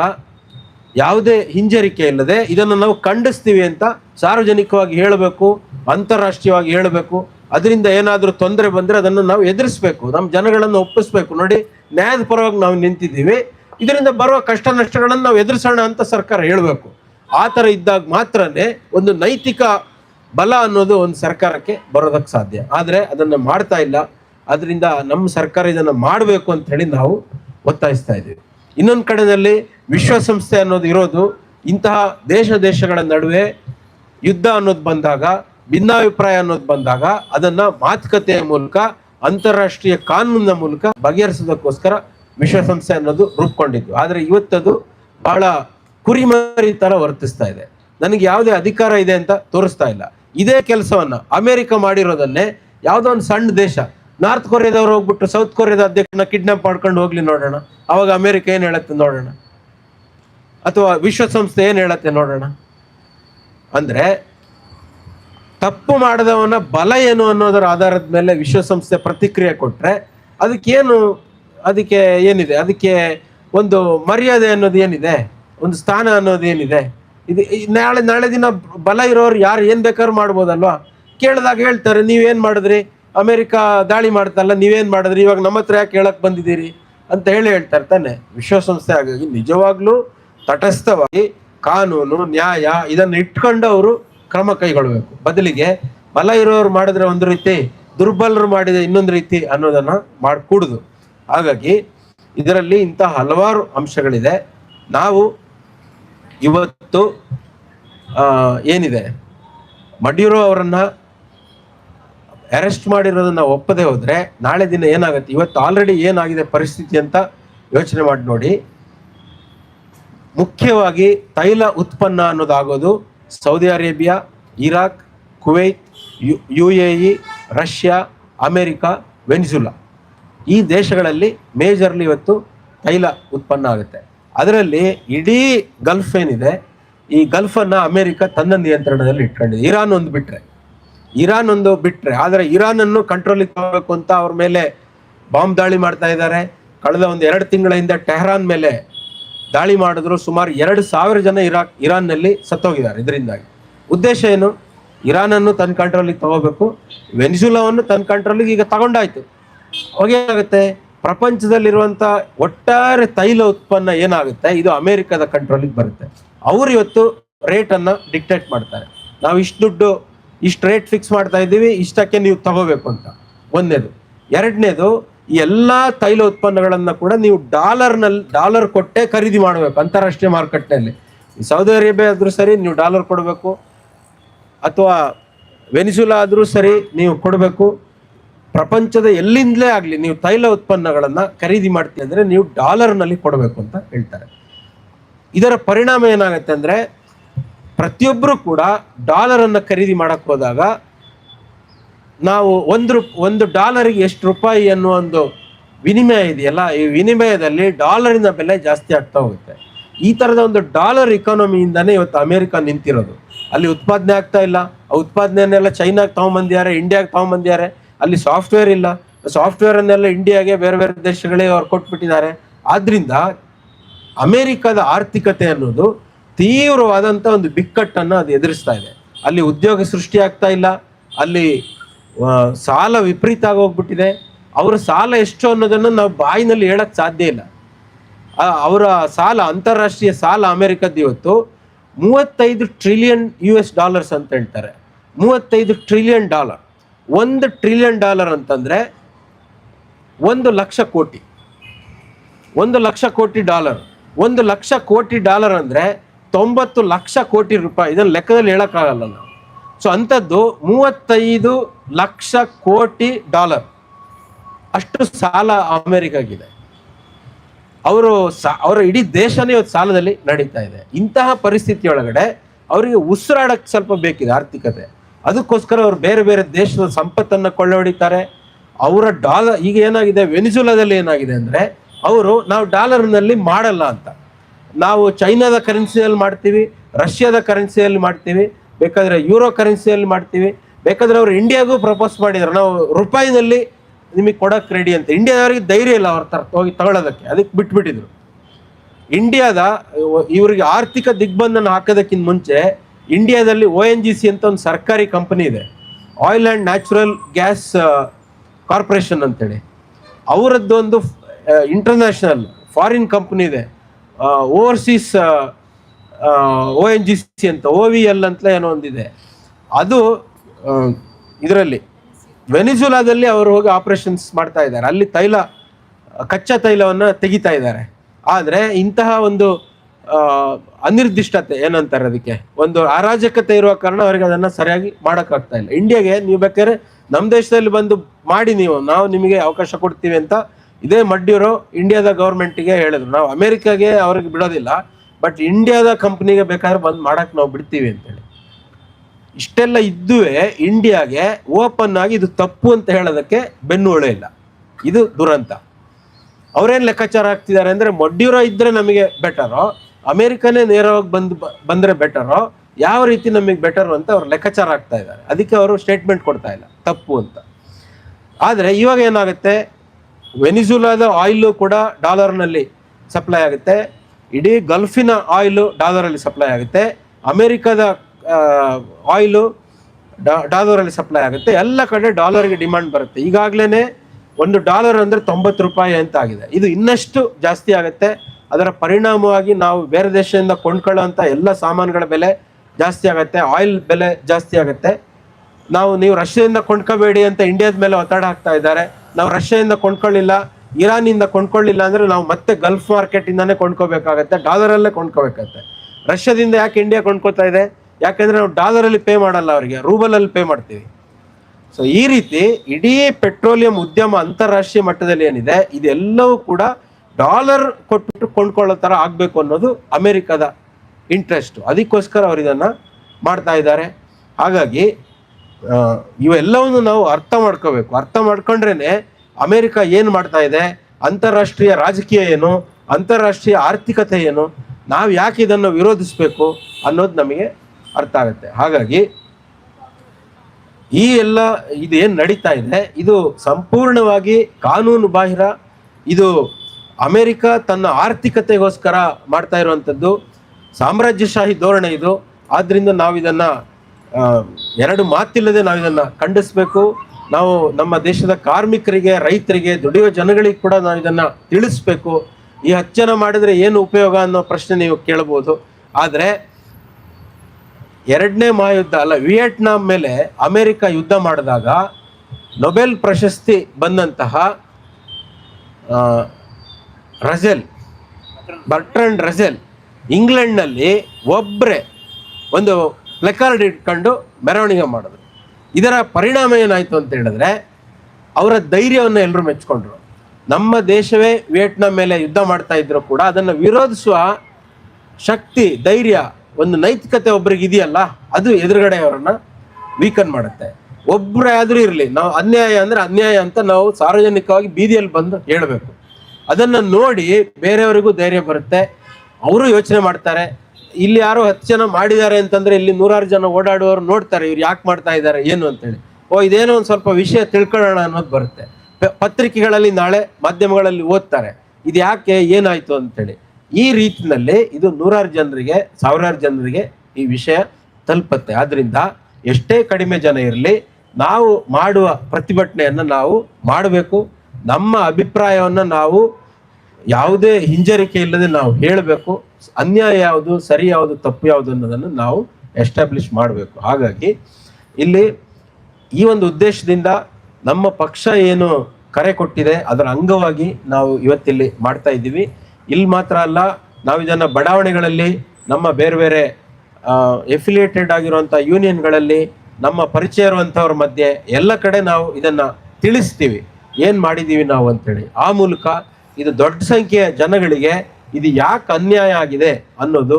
ಯಾವುದೇ ಹಿಂಜರಿಕೆ ಇಲ್ಲದೆ ಇದನ್ನು ನಾವು ಖಂಡಿಸ್ತೀವಿ ಅಂತ ಸಾರ್ವಜನಿಕವಾಗಿ ಹೇಳಬೇಕು, ಅಂತಾರಾಷ್ಟ್ರೀಯವಾಗಿ ಹೇಳಬೇಕು. ಅದರಿಂದ ಏನಾದರೂ ತೊಂದರೆ ಬಂದರೆ ಅದನ್ನು ನಾವು ಎದುರಿಸ್ಬೇಕು. ನಮ್ಮ ಜನಗಳನ್ನು ಒಪ್ಪಿಸ್ಬೇಕು. ನೋಡಿ, ನ್ಯಾಯದ ಪರವಾಗಿ ನಾವು ನಿಂತಿದ್ದೀವಿ. ಇದರಿಂದ ಬರುವ ಕಷ್ಟ ನಷ್ಟಗಳನ್ನು ನಾವು ಎದುರಿಸೋಣ ಅಂತ ಸರ್ಕಾರ ಹೇಳಬೇಕು. ಆ ಥರ ಇದ್ದಾಗ ಮಾತ್ರನೇ ಒಂದು ನೈತಿಕ ಬಲ ಅನ್ನೋದು ಒಂದು ಸರ್ಕಾರಕ್ಕೆ ಬರೋದಕ್ಕೆ ಸಾಧ್ಯ. ಆದರೆ ಅದನ್ನು ಮಾಡ್ತಾ ಇಲ್ಲ. ಅದರಿಂದ ನಮ್ಮ ಸರ್ಕಾರ ಇದನ್ನು ಮಾಡಬೇಕು ಅಂತ ಹೇಳಿ ನಾವು ಒತ್ತಾಯಿಸ್ತಾ ಇದ್ದೀವಿ. ಇನ್ನೊಂದು ಕಡೆಯಲ್ಲಿ ವಿಶ್ವಸಂಸ್ಥೆ ಅನ್ನೋದು ಇರೋದು ಇಂತಹ ದೇಶ ದೇಶಗಳ ನಡುವೆ ಯುದ್ಧ ಅನ್ನೋದು ಬಂದಾಗ ಭಿನ್ನಾಭಿಪ್ರಾಯ ಅನ್ನೋದು ಬಂದಾಗ ಅದನ್ನ ಮಾತುಕತೆಯ ಮೂಲಕ, ಅಂತಾರಾಷ್ಟ್ರೀಯ ಕಾನೂನಿನ ಮೂಲಕ ಬಗೆಹರಿಸೋದಕ್ಕೋಸ್ಕರ ವಿಶ್ವಸಂಸ್ಥೆ ಅನ್ನೋದು ರೂಪುಕೊಂಡಿದ್ದು ಆದರೆ ಇವತ್ತದು ಬಹಳ ಕುರಿಮರಿ ತರ ವರ್ತಿಸ್ತಾ ಇದೆ. ನನಗೆ ಯಾವುದೇ ಅಧಿಕಾರ ಇದೆ ಅಂತ ತೋರಿಸ್ತಾ ಇಲ್ಲ. ಇದೇ ಕೆಲಸವನ್ನ ಅಮೆರಿಕ ಮಾಡಿರೋದನ್ನೇ ಯಾವುದೋ ಒಂದು ಸಣ್ಣ ದೇಶ, ನಾರ್ತ್ ಕೊರಿಯಾದವ್ರು ಹೋಗ್ಬಿಟ್ಟು ಸೌತ್ ಕೊರಿಯಾದ ಅಧ್ಯಕ್ಷನ ಕಿಡ್ನಾಪ್ ಮಾಡ್ಕೊಂಡು ಹೋಗ್ಲಿ ನೋಡೋಣ. ಅವಾಗ ಅಮೆರಿಕ ಏನ್ ಹೇಳತ್ತೆ ನೋಡೋಣ? ಅಥವಾ ವಿಶ್ವಸಂಸ್ಥೆ ಏನ್ ಹೇಳತ್ತೆ ನೋಡೋಣ? ಅಂದ್ರೆ ತಪ್ಪು ಮಾಡಿದವನ ಬಲ ಏನು ಅನ್ನೋದರ ಆಧಾರದ ಮೇಲೆ ವಿಶ್ವಸಂಸ್ಥೆ ಪ್ರತಿಕ್ರಿಯೆ ಕೊಟ್ರೆ ಅದಕ್ಕೇನು, ಅದಕ್ಕೆ ಏನಿದೆ? ಅದಕ್ಕೆ ಒಂದು ಮರ್ಯಾದೆ ಅನ್ನೋದು ಏನಿದೆ? ಒಂದು ಸ್ಥಾನ ಅನ್ನೋದು ಏನಿದೆ? ಇದು ನಾಳೆ ನಾಳೆ ದಿನ ಬಲ ಇರೋರು ಯಾರು, ಏನು ಬೇಕಾದ್ರೂ ಮಾಡ್ಬೋದಲ್ವಾ? ಕೇಳಿದಾಗ ಹೇಳ್ತಾರೆ, ನೀವೇನು ಮಾಡಿದ್ರಿ? ಅಮೆರಿಕ ದಾಳಿ ಮಾಡ್ತಲ್ಲ, ನೀವೇನು ಮಾಡಿದ್ರಿ? ಇವಾಗ ನಮ್ಮ ಹತ್ರ ಯಾಕೆ ಹೇಳೋಕೆ ಬಂದಿದ್ದೀರಿ? ಅಂತ ಹೇಳಿ ಹೇಳ್ತಾರೆ ತಾನೆ. ವಿಶ್ವಸಂಸ್ಥೆ ಹಾಗಾಗಿ ನಿಜವಾಗ್ಲೂ ತಟಸ್ಥವಾಗಿ ಕಾನೂನು, ನ್ಯಾಯ ಇದನ್ನು ಇಟ್ಕೊಂಡು ಅವರು ಕ್ರಮ ಕೈಗೊಳ್ಬೇಕು ಬದಲಿಗೆ ಬಲ ಇರೋರು ಮಾಡಿದ್ರೆ ಒಂದು ರೀತಿ, ದುರ್ಬಲರು ಮಾಡಿದ ಇನ್ನೊಂದು ರೀತಿ ಅನ್ನೋದನ್ನ ಮಾಡಿಕೂಡುದು. ಹಾಗಾಗಿ ಇದರಲ್ಲಿ ಇಂತಹ ಹಲವಾರು ಅಂಶಗಳಿದೆ. ನಾವು ಇವತ್ತು ಏನಿದೆ? ಮಡಿಯೂರು ಅವರನ್ನ ಅರೆಸ್ಟ್ ಮಾಡಿರೋದನ್ನ ಒಪ್ಪದೆ ಹೋದ್ರೆ ನಾಳೆ ದಿನ ಏನಾಗುತ್ತೆ? ಇವತ್ತು ಆಲ್ರೆಡಿ ಏನಾಗಿದೆ ಪರಿಸ್ಥಿತಿ ಅಂತ ಯೋಚನೆ ಮಾಡಿ ನೋಡಿ. ಮುಖ್ಯವಾಗಿ ತೈಲ ಉತ್ಪನ್ನ ಅನ್ನೋದಾಗೋದು Saudi Arabia, Iraq, Kuwait, U A E Russia, America, Venezuela. ಈ ದೇಶಗಳಲ್ಲಿ ಮೇಜರ್ಲಿ ಇವತ್ತು ತೈಲ ಉತ್ಪನ್ನ ಆಗುತ್ತೆ. ಅದರಲ್ಲಿ ಇಡೀ ಗಲ್ಫ್ ಏನಿದೆ, ಈ ಗಲ್ಫನ್ನು ಅಮೇರಿಕ ತನ್ನ ನಿಯಂತ್ರಣದಲ್ಲಿ ಇಟ್ಕೊಂಡಿದೆ. ಇರಾನ್ ಒಂದು ಬಿಟ್ಟರೆ ಇರಾನ್ ಒಂದು ಬಿಟ್ಟರೆ ಆದರೆ ಇರಾನ್ ಅನ್ನು ಕಂಟ್ರೋಲಿಗೆ ತಗೋಬೇಕು ಅಂತ ಅವ್ರ ಮೇಲೆ ಬಾಂಬ್ ದಾಳಿ ಮಾಡ್ತಾ ಇದ್ದಾರೆ. ಕಳೆದ ಒಂದು ಎರಡು ತಿಂಗಳ ಹಿಂದೆ ಟೆಹರಾನ್ ಮೇಲೆ ದಾಳಿ ಮಾಡಿದ್ರು ಸುಮಾರು ಎರಡು ಸಾವಿರ ಜನ ಇರಾಕ್, ಇರಾನ್ನಲ್ಲಿ ಸತ್ತೋಗಿದ್ದಾರೆ. ಇದರಿಂದಾಗಿ ಉದ್ದೇಶ ಏನು? ಇರಾನನ್ನು ತನ್ನ ಕಂಟ್ರೋಲಿಗೆ ತಗೋಬೇಕು. ವೆನಿಸುಲಾವನ್ನು ತನ್ನ ಕಂಟ್ರೋಲಿಗೆ ಈಗ ತಗೊಂಡಾಯ್ತು. ಅವಾಗ ಏನಾಗುತ್ತೆ? ಪ್ರಪಂಚದಲ್ಲಿರುವಂಥ ಒಟ್ಟಾರೆ ತೈಲ ಉತ್ಪನ್ನ ಏನಾಗುತ್ತೆ? ಇದು ಅಮೆರಿಕದ ಕಂಟ್ರೋಲಿಗೆ ಬರುತ್ತೆ. ಅವರು ಇವತ್ತು ರೇಟನ್ನು ಡಿಕ್ಟೇಟ್ ಮಾಡ್ತಾರೆ. ನಾವು ಇಷ್ಟು ದುಡ್ಡು, ಇಷ್ಟು ರೇಟ್ ಫಿಕ್ಸ್ ಮಾಡ್ತಾ ಇದ್ದೀವಿ, ಇಷ್ಟಕ್ಕೆ ನೀವು ತಗೋಬೇಕು ಅಂತ. ಒಂದನೇದು. ಎರಡನೇದು ಎಲ್ಲ ತೈಲ ಉತ್ಪನ್ನಗಳನ್ನು ಕೂಡ ನೀವು ಡಾಲರ್ನಲ್ಲಿ ಡಾಲರ್ ಕೊಟ್ಟೆ ಖರೀದಿ ಮಾಡಬೇಕು ಅಂತಾರಾಷ್ಟ್ರೀಯ ಮಾರುಕಟ್ಟೆಯಲ್ಲಿ. ಸೌದಿ ಅರೇಬಿಯಾ ಆದ್ರೂ ಸರಿ ನೀವು ಡಾಲರ್ ಕೊಡಬೇಕು, ಅಥವಾ ವೆನಿಸುಲಾ ಆದರೂ ಸರಿ ನೀವು ಕೊಡಬೇಕು. ಪ್ರಪಂಚದ ಎಲ್ಲಿಂದಲೇ ಆಗಲಿ ನೀವು ತೈಲ ಉತ್ಪನ್ನಗಳನ್ನು ಖರೀದಿ ಮಾಡ್ತೀವಿ ಅಂದರೆ ನೀವು ಡಾಲರ್ನಲ್ಲಿ ಕೊಡಬೇಕು ಅಂತ ಹೇಳ್ತಾರೆ. ಇದರ ಪರಿಣಾಮ ಏನಾಗುತ್ತೆ ಅಂದರೆ ಪ್ರತಿಯೊಬ್ಬರು ಕೂಡ ಡಾಲರನ್ನು ಖರೀದಿ ಮಾಡೋಕ್ಕೆ ನಾವು ಒಂದು ಒಂದು ಡಾಲರಿಗೆ ಎಷ್ಟು ರೂಪಾಯಿ ಅನ್ನೋ ಒಂದು ವಿನಿಮಯ ಇದೆಯಲ್ಲ, ಈ ವಿನಿಮಯದಲ್ಲಿ ಡಾಲರಿನ ಬೆಲೆ ಜಾಸ್ತಿ ಆಗ್ತಾ ಹೋಗುತ್ತೆ. ಈ ಥರದ ಒಂದು ಡಾಲರ್ ಇಕಾನಮಿಯಿಂದಾನೇ ಇವತ್ತು ಅಮೇರಿಕ ನಿಂತಿರೋದು. ಅಲ್ಲಿ ಉತ್ಪಾದನೆ ಆಗ್ತಾ ಇಲ್ಲ, ಆ ಉತ್ಪಾದನೆಯನ್ನೆಲ್ಲ ಚೈನಾಗೆ ತೊಗೊಂಬಂದಿದ್ದಾರೆ, ಇಂಡಿಯಾಗೆ ತೊಗೊಂಬಂದಿದ್ದಾರೆ, ಅಲ್ಲಿ ಸಾಫ್ಟ್ವೇರ್ ಇಲ್ಲ ಸಾಫ್ಟ್ವೇರ್ ಅನ್ನೆಲ್ಲ ಇಂಡಿಯಾಗೆ ಬೇರೆ ಬೇರೆ ದೇಶಗಳಿಗೆ ಅವ್ರು ಕೊಟ್ಬಿಟ್ಟಿದ್ದಾರೆ. ಆದ್ದರಿಂದ ಅಮೇರಿಕದ ಆರ್ಥಿಕತೆ ಅನ್ನೋದು ತೀವ್ರವಾದಂಥ ಒಂದು ಬಿಕ್ಕಟ್ಟನ್ನು ಅದು ಎದುರಿಸ್ತಾ ಇದೆ. ಅಲ್ಲಿ ಉದ್ಯೋಗ ಸೃಷ್ಟಿ ಆಗ್ತಾ ಇಲ್ಲ, ಅಲ್ಲಿ ಸಾಲ ವಿಪರೀತ ಆಗೋಗ್ಬಿಟ್ಟಿದೆ ಅವರ ಸಾಲ ಎಷ್ಟು ಅನ್ನೋದನ್ನು ನಾವು ಬಾಯಿನಲ್ಲಿ ಹೇಳಕ್ಕೆ ಸಾಧ್ಯ ಇಲ್ಲ. ಅವರ ಸಾಲ, ಅಂತಾರಾಷ್ಟ್ರೀಯ ಸಾಲ ಅಮೆರಿಕದ ಇವತ್ತು ಮೂವತ್ತೈದು ಟ್ರಿಲಿಯನ್ ಯು ಎಸ್ ಡಾಲರ್ಸ್ ಅಂತ ಹೇಳ್ತಾರೆ. ಮೂವತ್ತೈದು ಟ್ರಿಲಿಯನ್ ಡಾಲರ್. ಒಂದು ಟ್ರಿಲಿಯನ್ ಡಾಲರ್ ಅಂತಂದ್ರೆ ಒಂದು ಲಕ್ಷ ಕೋಟಿ. ಒಂದು ಲಕ್ಷ ಕೋಟಿ ಡಾಲರ್. ಒಂದು ಲಕ್ಷ ಕೋಟಿ ಡಾಲರ್ ಅಂದ್ರೆ ತೊಂಬತ್ತು ಲಕ್ಷ ಕೋಟಿ ರೂಪಾಯಿ. ಇದನ್ನು ಲೆಕ್ಕದಲ್ಲಿ ಹೇಳೋಕ್ಕಾಗಲ್ಲ ನಾವು. ಸೊ ಅಂಥದ್ದು ಮೂವತ್ತೈದು ಲಕ್ಷ ಕೋಟಿ ಡಾಲರ್ ಅಷ್ಟು ಸಾಲ ಅಮೆರಿಕಾಗಿದೆ. ಅವರು ಅವರ ಇಡೀ ದೇಶನೇ ಇವತ್ತು ಸಾಲದಲ್ಲಿ ನಡೀತಾ ಇದೆ. ಇಂತಹ ಪರಿಸ್ಥಿತಿ ಒಳಗಡೆ ಅವರಿಗೆ ಉಸಿರಾಡಕ್ಕೆ ಸ್ವಲ್ಪ ಬೇಕಿದೆ ಆರ್ಥಿಕತೆ. ಅದಕ್ಕೋಸ್ಕರ ಅವರು ಬೇರೆ ಬೇರೆ ದೇಶದ ಸಂಪತ್ತನ್ನು ಕೊಳ್ಳೆ ಅವರ ಡಾಲರ್ ಈಗ ಏನಾಗಿದೆ? ವೆನಿಜುಲಾದಲ್ಲಿ ಏನಾಗಿದೆ ಅಂದರೆ ಅವರು ನಾವು ಡಾಲರ್ನಲ್ಲಿ ಮಾಡಲ್ಲ ಅಂತ. ನಾವು ಚೈನಾದ ಕರೆನ್ಸಿಯಲ್ಲಿ ಮಾಡ್ತೀವಿ, ರಷ್ಯಾದ ಕರೆನ್ಸಿಯಲ್ಲಿ ಮಾಡ್ತೀವಿ ಬೇಕಾದ್ರೆ ಯೂರೋ ಕರೆನ್ಸಿಯಲ್ಲಿ ಮಾಡ್ತೀವಿ. ಬೇಕಾದ್ರೆ ಅವರು ಇಂಡಿಯಾಗೂ ಪ್ರಪೋಸ್ ಮಾಡಿದ್ರು. ನಾವು ರೂಪಾಯಿನಲ್ಲಿ ನಿಮಗೆ ಕೊಡೋಕ್ಕೆ ರೆಡಿ ಅಂತ. ಇಂಡಿಯಾದವ್ರಿಗೆ ಧೈರ್ಯ ಇಲ್ಲ ಅವ್ರು ತರ ಹೋಗಿ ತಗೊಳ್ಳೋದಕ್ಕೆ ಅದಕ್ಕೆ ಬಿಟ್ಬಿಟ್ಟಿದ್ರು. ಇಂಡಿಯಾದ ಇವರಿಗೆ ಆರ್ಥಿಕ ದಿಗ್ಬಂಧನ ಹಾಕೋದಕ್ಕಿಂತ ಮುಂಚೆ ಇಂಡಿಯಾದಲ್ಲಿ ಒ ಎನ್ ಜಿ ಸಿ ಅಂತ ಒಂದು ಸರ್ಕಾರಿ ಕಂಪನಿ ಇದೆ. Oil and natural gas corporation ಅಂತೇಳಿ. ಅವರದ್ದೊಂದು ಇಂಟರ್ನ್ಯಾಷನಲ್ ಫಾರಿನ್ ಕಂಪ್ನಿ ಇದೆ. Overseas O N G C ಅಂತ ಓ ವಿ ಎಲ್ ಅಂತ ಏನೋ ಒಂದಿದೆ. ಅದು ಇದರಲ್ಲಿ. ವೆನಿಜುಲಾದಲ್ಲಿ ಅವರು ಹೋಗಿ ಆಪರೇಷನ್ಸ್ ಮಾಡ್ತಾ ಇದ್ದಾರೆ. ಅಲ್ಲಿ ತೈಲ, ಕಚ್ಚಾ ತೈಲವನ್ನು ತೆಗಿತಾ ಇದ್ದಾರೆ. ಆದರೆ ಇಂತಹ ಒಂದು ಅನಿರ್ದಿಷ್ಟತೆ ಏನಂತಾರೆ ಅದಕ್ಕೆ? ಒಂದು ಅರಾಜಕತೆ ಇರುವ ಕಾರಣ ಅವರಿಗೆ ಅದನ್ನು ಸರಿಯಾಗಿ ಮಾಡೋಕ್ಕಾಗ್ತಾ ಇಲ್ಲ. ಇಂಡಿಯಾಗೆ ನೀವು ಬೇಕಾದ್ರೆ ನಮ್ಮ ದೇಶದಲ್ಲಿ ಬಂದು ಮಾಡಿ ನೀವು. ನಾವು ನಿಮಗೆ ಅವಕಾಶ ಕೊಡ್ತೀವಿ ಅಂತ ಇದೇ ಮಡ್ಯೂರು ಇಂಡಿಯಾದ ಗೌರ್ಮೆಂಟಿಗೆ ಹೇಳಿದ್ರು. ನಾವು ಅಮೇರಿಕಾಗೆ ಅವ್ರಿಗೆ ಬಿಡೋದಿಲ್ಲ. ಬಟ್ ಇಂಡಿಯಾದ ಕಂಪ್ನಿಗೆ ಬೇಕಾದ್ರೆ ಬಂದು ಮಾಡಕ್ಕೆ ನಾವು ಬಿಡ್ತೀವಿ ಅಂತೇಳಿ. ಇಷ್ಟೆಲ್ಲ ಇದ್ದುವೆ ಇಂಡಿಯಾಗೆ ಓಪನ್ ಆಗಿ ಇದು ತಪ್ಪು ಅಂತ ಹೇಳೋದಕ್ಕೆ ಬೆನ್ನುಹುಳೆ ಇಲ್ಲ. ಇದು ದುರಂತ. ಅವರೇನು ಲೆಕ್ಕಾಚಾರ ಆಗ್ತಿದ್ದಾರೆ ಅಂದರೆ ಮೊಡ್ಯೂರ ಇದ್ದರೆ ನಮಗೆ ಬೆಟರೋ ಅಮೇರಿಕನೇ ನೇರವಾಗಿ ಬಂದು ಬಂದ್ರೆ ಬೆಟರೋ ಯಾವ ರೀತಿ ನಮಗೆ ಬೆಟರು ಅಂತ ಅವ್ರು ಲೆಕ್ಕಾಚಾರ ಆಗ್ತಾ ಇದ್ದಾರೆ. ಅದಕ್ಕೆ ಅವರು ಸ್ಟೇಟ್ಮೆಂಟ್ ಕೊಡ್ತಾ ಇಲ್ಲ. ತಪ್ಪು ಅಂತ. ಆದರೆ ಇವಾಗ ಏನಾಗುತ್ತೆ? ವೆನಿಜುಲಾದ ಆಯಿಲು ಕೂಡ ಡಾಲರ್ನಲ್ಲಿ ಸಪ್ಲೈ ಆಗುತ್ತೆ. ಇಡೀ ಗಲ್ಫಿನ ಆಯಿಲು ಡಾಲರಲ್ಲಿ ಸಪ್ಲೈ ಆಗುತ್ತೆ. ಅಮೇರಿಕದ ಆಯಿಲು ಡಾಲರಲ್ಲಿ ಸಪ್ಲೈ ಆಗುತ್ತೆ. ಎಲ್ಲ ಕಡೆ ಡಾಲರ್ಗೆ ಡಿಮ್ಯಾಂಡ್ ಬರುತ್ತೆ. ಈಗಾಗಲೇ ಒಂದು ಡಾಲರ್ ಅಂದರೆ ತೊಂಬತ್ತು ರೂಪಾಯಿ ಅಂತ ಆಗಿದೆ. ಇದು ಇನ್ನಷ್ಟು ಜಾಸ್ತಿ ಆಗುತ್ತೆ. ಅದರ ಪರಿಣಾಮವಾಗಿ ನಾವು ಬೇರೆ ದೇಶದಿಂದ ಕೊಂಡ್ಕೊಳ್ಳೋಂಥ ಎಲ್ಲ ಸಾಮಾನುಗಳ ಬೆಲೆ ಜಾಸ್ತಿ ಆಗುತ್ತೆ. ಆಯಿಲ್ ಬೆಲೆ ಜಾಸ್ತಿ ಆಗುತ್ತೆ. ನಾವು, ನೀವು ರಷ್ಯಾದಿಂದ ಕೊಂಡ್ಕೋಬೇಡಿ ಅಂತ ಇಂಡಿಯಾದ ಮೇಲೆ ಒತ್ತಡ ಹಾಕ್ತಾ ಇದ್ದಾರೆ. ನಾವು ರಷ್ಯಾದಿಂದ ಕೊಂಡ್ಕೊಳ್ಳಿಲ್ಲ. ಇರಾನಿಂದ ಕೊಂಡ್ಕೊಳ್ಳಿಲ್ಲ ಅಂದ್ರೆ ನಾವು ಮತ್ತೆ ಗಲ್ಫ್ ಮಾರ್ಕೆಟ್ ಇಂದಾನೆ ಕೊಂಡ್ಕೋಬೇಕಾಗತ್ತೆ, ಡಾಲರಲ್ಲೇ ಕೊಂಡ್ಕೋಬೇಕಾಗತ್ತೆ. ರಷ್ಯಾದಿಂದ ಯಾಕೆ ಇಂಡಿಯಾ ಕೊಂಡ್ಕೋತಾ ಇದೆ? ಯಾಕಂದ್ರೆ ನಾವು ಡಾಲರ್ ಅಲ್ಲಿ ಪೇ ಮಾಡಲ್ಲ ಅವರಿಗೆ ರೂಬಲ್ ಅಲ್ಲಿ ಪೇ ಮಾಡ್ತೀವಿ. ಸೊ ಈ ರೀತಿ ಇಡೀ ಪೆಟ್ರೋಲಿಯಂ ಉದ್ಯಮ ಅಂತಾರಾಷ್ಟ್ರೀಯ ಮಟ್ಟದಲ್ಲಿ ಏನಿದೆ, ಇದೆಲ್ಲವೂ ಕೂಡ ಡಾಲರ್ ಕೊಟ್ಟು ಕೊಂಡ್ಕೊಳ್ಳೋ ಥರ ಆಗಬೇಕು ಅನ್ನೋದು ಅಮೆರಿಕದ ಇಂಟ್ರೆಸ್ಟ್ ಅದಕ್ಕೋಸ್ಕರ ಅವರು ಇದನ್ನು ಮಾಡ್ತಾ ಇದ್ದಾರೆ. ಹಾಗಾಗಿ ಇವೆಲ್ಲವನ್ನು ನಾವು ಅರ್ಥ ಮಾಡ್ಕೋಬೇಕು. ಅರ್ಥ ಮಾಡ್ಕೊಂಡ್ರೇನೆ ಅಮೆರಿಕ ಏನು ಮಾಡ್ತಾ ಇದೆ? ಅಂತಾರಾಷ್ಟ್ರೀಯ ರಾಜಕೀಯ ಏನು? ಅಂತಾರಾಷ್ಟ್ರೀಯ ಆರ್ಥಿಕತೆ ಏನು? ನಾವು ಯಾಕೆ ಇದನ್ನು ವಿರೋಧಿಸಬೇಕು ಅನ್ನೋದು ನಮಗೆ ಅರ್ಥ ಆಗುತ್ತೆ. ಹಾಗಾಗಿ ಈ ಎಲ್ಲ ಇದು ಏನು ನಡೀತಾ ಇದೆ, ಇದು ಸಂಪೂರ್ಣವಾಗಿ ಕಾನೂನು ಬಾಹಿರ, ಇದು ಅಮೆರಿಕ ತನ್ನ ಆರ್ಥಿಕತೆಗೋಸ್ಕರ ಮಾಡ್ತಾ ಇರುವಂಥದ್ದು, ಸಾಮ್ರಾಜ್ಯಶಾಹಿ ಧೋರಣೆ ಇದು. ಆದ್ದರಿಂದ ನಾವು ಇದನ್ನ ಎರಡು ಮಾತಿಲ್ಲದೆ ನಾವು ಇದನ್ನ ಖಂಡಿಸ್ಬೇಕು. ನಾವು ನಮ್ಮ ದೇಶದ ಕಾರ್ಮಿಕರಿಗೆ, ರೈತರಿಗೆ, ದುಡಿಯುವ ಜನಗಳಿಗೆ ಕೂಡ ನಾವು ಇದನ್ನ ತಿಳಿಸ್ಬೇಕು. ಈ ಹತ್ತು ಜನ ಮಾಡಿದ್ರೆ ಏನು ಉಪಯೋಗ ಅನ್ನೋ ಪ್ರಶ್ನೆ ನೀವು ಕೇಳ್ಬೋದು. ಆದರೆ ಎರಡನೇ ಮಹಾಯುದ್ಧ ಅಲ್ಲ, ವಿಯೆಟ್ನಾಂ ಮೇಲೆ ಅಮೆರಿಕ ಯುದ್ಧ ಮಾಡಿದಾಗ ನೊಬೆಲ್ ಪ್ರಶಸ್ತಿ ಬಂದಂತಹ ರಜೆಲ್, ಬರ್ಟ್ರಂಡ್ ರಜೆಲ್ ಇಂಗ್ಲೆಂಡ್ನಲ್ಲಿ ಒಬ್ಬರೇ ಒಂದು ಪ್ಲೆಕಾರ್ಡ್ ಇಟ್ಕೊಂಡು ಮೆರವಣಿಗೆ ಮಾಡಿದ್ರು. ಇದರ ಪರಿಣಾಮ ಏನಾಯಿತು ಅಂತ ಹೇಳಿದ್ರೆ, ಅವರ ಧೈರ್ಯವನ್ನು ಎಲ್ಲರೂ ಮೆಚ್ಚಿಕೊಂಡ್ರು ನಮ್ಮ ದೇಶವೇ ವಿಯೆಟ್ನಾಂ ಮೇಲೆ ಯುದ್ಧ ಮಾಡ್ತಾ ಇದ್ರು ಕೂಡ ಅದನ್ನು ವಿರೋಧಿಸುವ ಶಕ್ತಿ, ಧೈರ್ಯ ಒಂದು ನೈತಿಕತೆ ಒಬ್ರಿಗೆ ಇದೆಯಲ್ಲ, ಅದು ಎದುರುಗಡೆ ಅವರನ್ನ ವೀಕನ್ ಮಾಡುತ್ತೆ. ಒಬ್ಬರೇ ಆದ್ರೂ ಇರಲಿ, ನಾವು ಅನ್ಯಾಯ ಅಂದ್ರೆ ಅನ್ಯಾಯ ಅಂತ ನಾವು ಸಾರ್ವಜನಿಕವಾಗಿ ಬೀದಿಯಲ್ಲಿ ಬಂದು ಹೇಳಬೇಕು. ಅದನ್ನ ನೋಡಿ ಬೇರೆಯವರಿಗೂ ಧೈರ್ಯ ಬರುತ್ತೆ. ಅವರು ಯೋಚನೆ ಮಾಡ್ತಾರೆ ಇಲ್ಲಿ ಯಾರೋ ಹತ್ತು ಜನ ಮಾಡಿದ್ದಾರೆ ಅಂತಂದ್ರೆ ಇಲ್ಲಿ ನೂರಾರು ಜನ ಓಡಾಡುವವರು ನೋಡ್ತಾರೆ, ಇವ್ರು ಯಾಕೆ ಮಾಡ್ತಾ ಇದ್ದಾರೆ, ಏನು ಅಂತೇಳಿ. ಓ, ಇದೇನೋ ಒಂದು ಸ್ವಲ್ಪ ವಿಷಯ ತಿಳ್ಕೊಳ್ಳೋಣ ಅನ್ನೋದು ಬರುತ್ತೆ. ಪತ್ರಿಕೆಗಳಲ್ಲಿ ನಾಳೆ ಮಾಧ್ಯಮಗಳಲ್ಲಿ ಓದ್ತಾರೆ. ಇದು ಯಾಕೆ, ಏನಾಯ್ತು ಅಂತೇಳಿ. ಈ ರೀತಿನಲ್ಲಿ ಇದು ನೂರಾರು ಜನರಿಗೆ, ಸಾವಿರಾರು ಜನರಿಗೆ ಈ ವಿಷಯ ತಲುಪತ್ತೆ. ಆದ್ರಿಂದ ಎಷ್ಟೇ ಕಡಿಮೆ ಜನ ಇರಲಿ, ನಾವು ಮಾಡುವ ಪ್ರತಿಭಟನೆಯನ್ನು ನಾವು ಮಾಡಬೇಕು. ನಮ್ಮ ಅಭಿಪ್ರಾಯವನ್ನು ನಾವು ಯಾವುದೇ ಹಿಂಜರಿಕೆ ಇಲ್ಲದೆ ನಾವು ಹೇಳಬೇಕು, ಅನ್ಯಾಯ ಯಾವುದು, ಸರಿ ಯಾವುದು, ತಪ್ಪು ಯಾವುದು ಅನ್ನೋದನ್ನು ನಾವು ಎಸ್ಟಾಬ್ಲಿಷ್ ಮಾಡಬೇಕು. ಹಾಗಾಗಿ ಇಲ್ಲಿ ಈ ಒಂದು ಉದ್ದೇಶದಿಂದ ನಮ್ಮ ಪಕ್ಷ ಏನು ಕರೆ ಕೊಟ್ಟಿದೆ, ಅದರ ಅಂಗವಾಗಿ ನಾವು ಇವತ್ತಿಲ್ಲಿ ಮಾಡ್ತಾ ಇದ್ದೀವಿ. ಇಲ್ಲಿ ಮಾತ್ರ ಅಲ್ಲ, ನಾವು ಇದನ್ನು ಬಡಾವಣೆಗಳಲ್ಲಿ, ನಮ್ಮ ಬೇರೆ ಬೇರೆ ಎಫಿಲಿಯೇಟೆಡ್ ಆಗಿರುವಂಥ ಯೂನಿಯನ್ಗಳಲ್ಲಿ, ನಮ್ಮ ಪರಿಚಯ ಇರುವಂಥವ್ರ ಮಧ್ಯೆ ಎಲ್ಲ ಕಡೆ ನಾವು ಇದನ್ನು ತಿಳಿಸ್ತೀವಿ. ಏನು ಮಾಡಿದ್ದೀವಿ ನಾವು ಅಂತೇಳಿ. ಆ ಮೂಲಕ ಇದು ದೊಡ್ಡ ಸಂಖ್ಯೆಯ ಜನಗಳಿಗೆ ಇದು ಯಾಕೆ ಅನ್ಯಾಯ ಆಗಿದೆ ಅನ್ನೋದು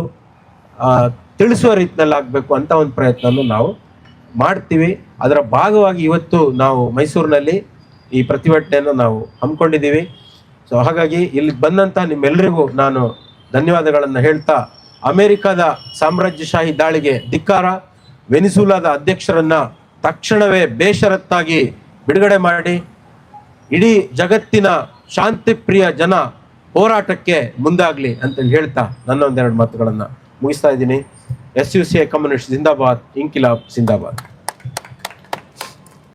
ತಿಳಿಸುವ ರೀತಿಯಲ್ಲಿ ಆಗಬೇಕು ಅಂತ ಒಂದು ಪ್ರಯತ್ನವನ್ನು ನಾವು ಮಾಡ್ತೀವಿ. ಅದರ ಭಾಗವಾಗಿ ಇವತ್ತು ನಾವು ಮೈಸೂರಿನಲ್ಲಿ ಈ ಪ್ರತಿಭಟನೆಯನ್ನು ನಾವು ಹಮ್ಮಿಕೊಂಡಿದ್ದೀವಿ. ಸೊ ಹಾಗಾಗಿ ಇಲ್ಲಿ ಬಂದಂಥ ನಿಮ್ಮೆಲ್ಲರಿಗೂ ನಾನು ಧನ್ಯವಾದಗಳನ್ನು ಹೇಳ್ತಾ, ಅಮೆರಿಕದ ಸಾಮ್ರಾಜ್ಯಶಾಹಿ ದಾಳಿಗೆ ಧಿಕ್ಕಾರ, ವೆನಿಸುಲಾದ ಅಧ್ಯಕ್ಷರನ್ನ ತಕ್ಷಣವೇ ಬೇಷರತ್ತಾಗಿ ಬಿಡುಗಡೆ ಮಾಡಿ, ಇಡೀ ಜಗತ್ತಿನ ಶಾಂತಿಪ್ರಿಯ ಜನ ಹೋರಾಟಕ್ಕೆ ಮುಂದಾಗ್ಲಿ ಅಂತ ಹೇಳ್ತಾ ನನ್ನ ಒಂದೆರಡು ಮಾತುಗಳನ್ನು ಮುಗಿಸ್ತಾ ಇದ್ದೀನಿ. ಎಸ್ ಯು ಸಿ ಕಮ್ಯುನಿಸ್ಟ್ ಜಿಂದಾಬಾದ್ ಇಂಕಿಲಾಬ್ ಜಿಂದಾಬಾದ್.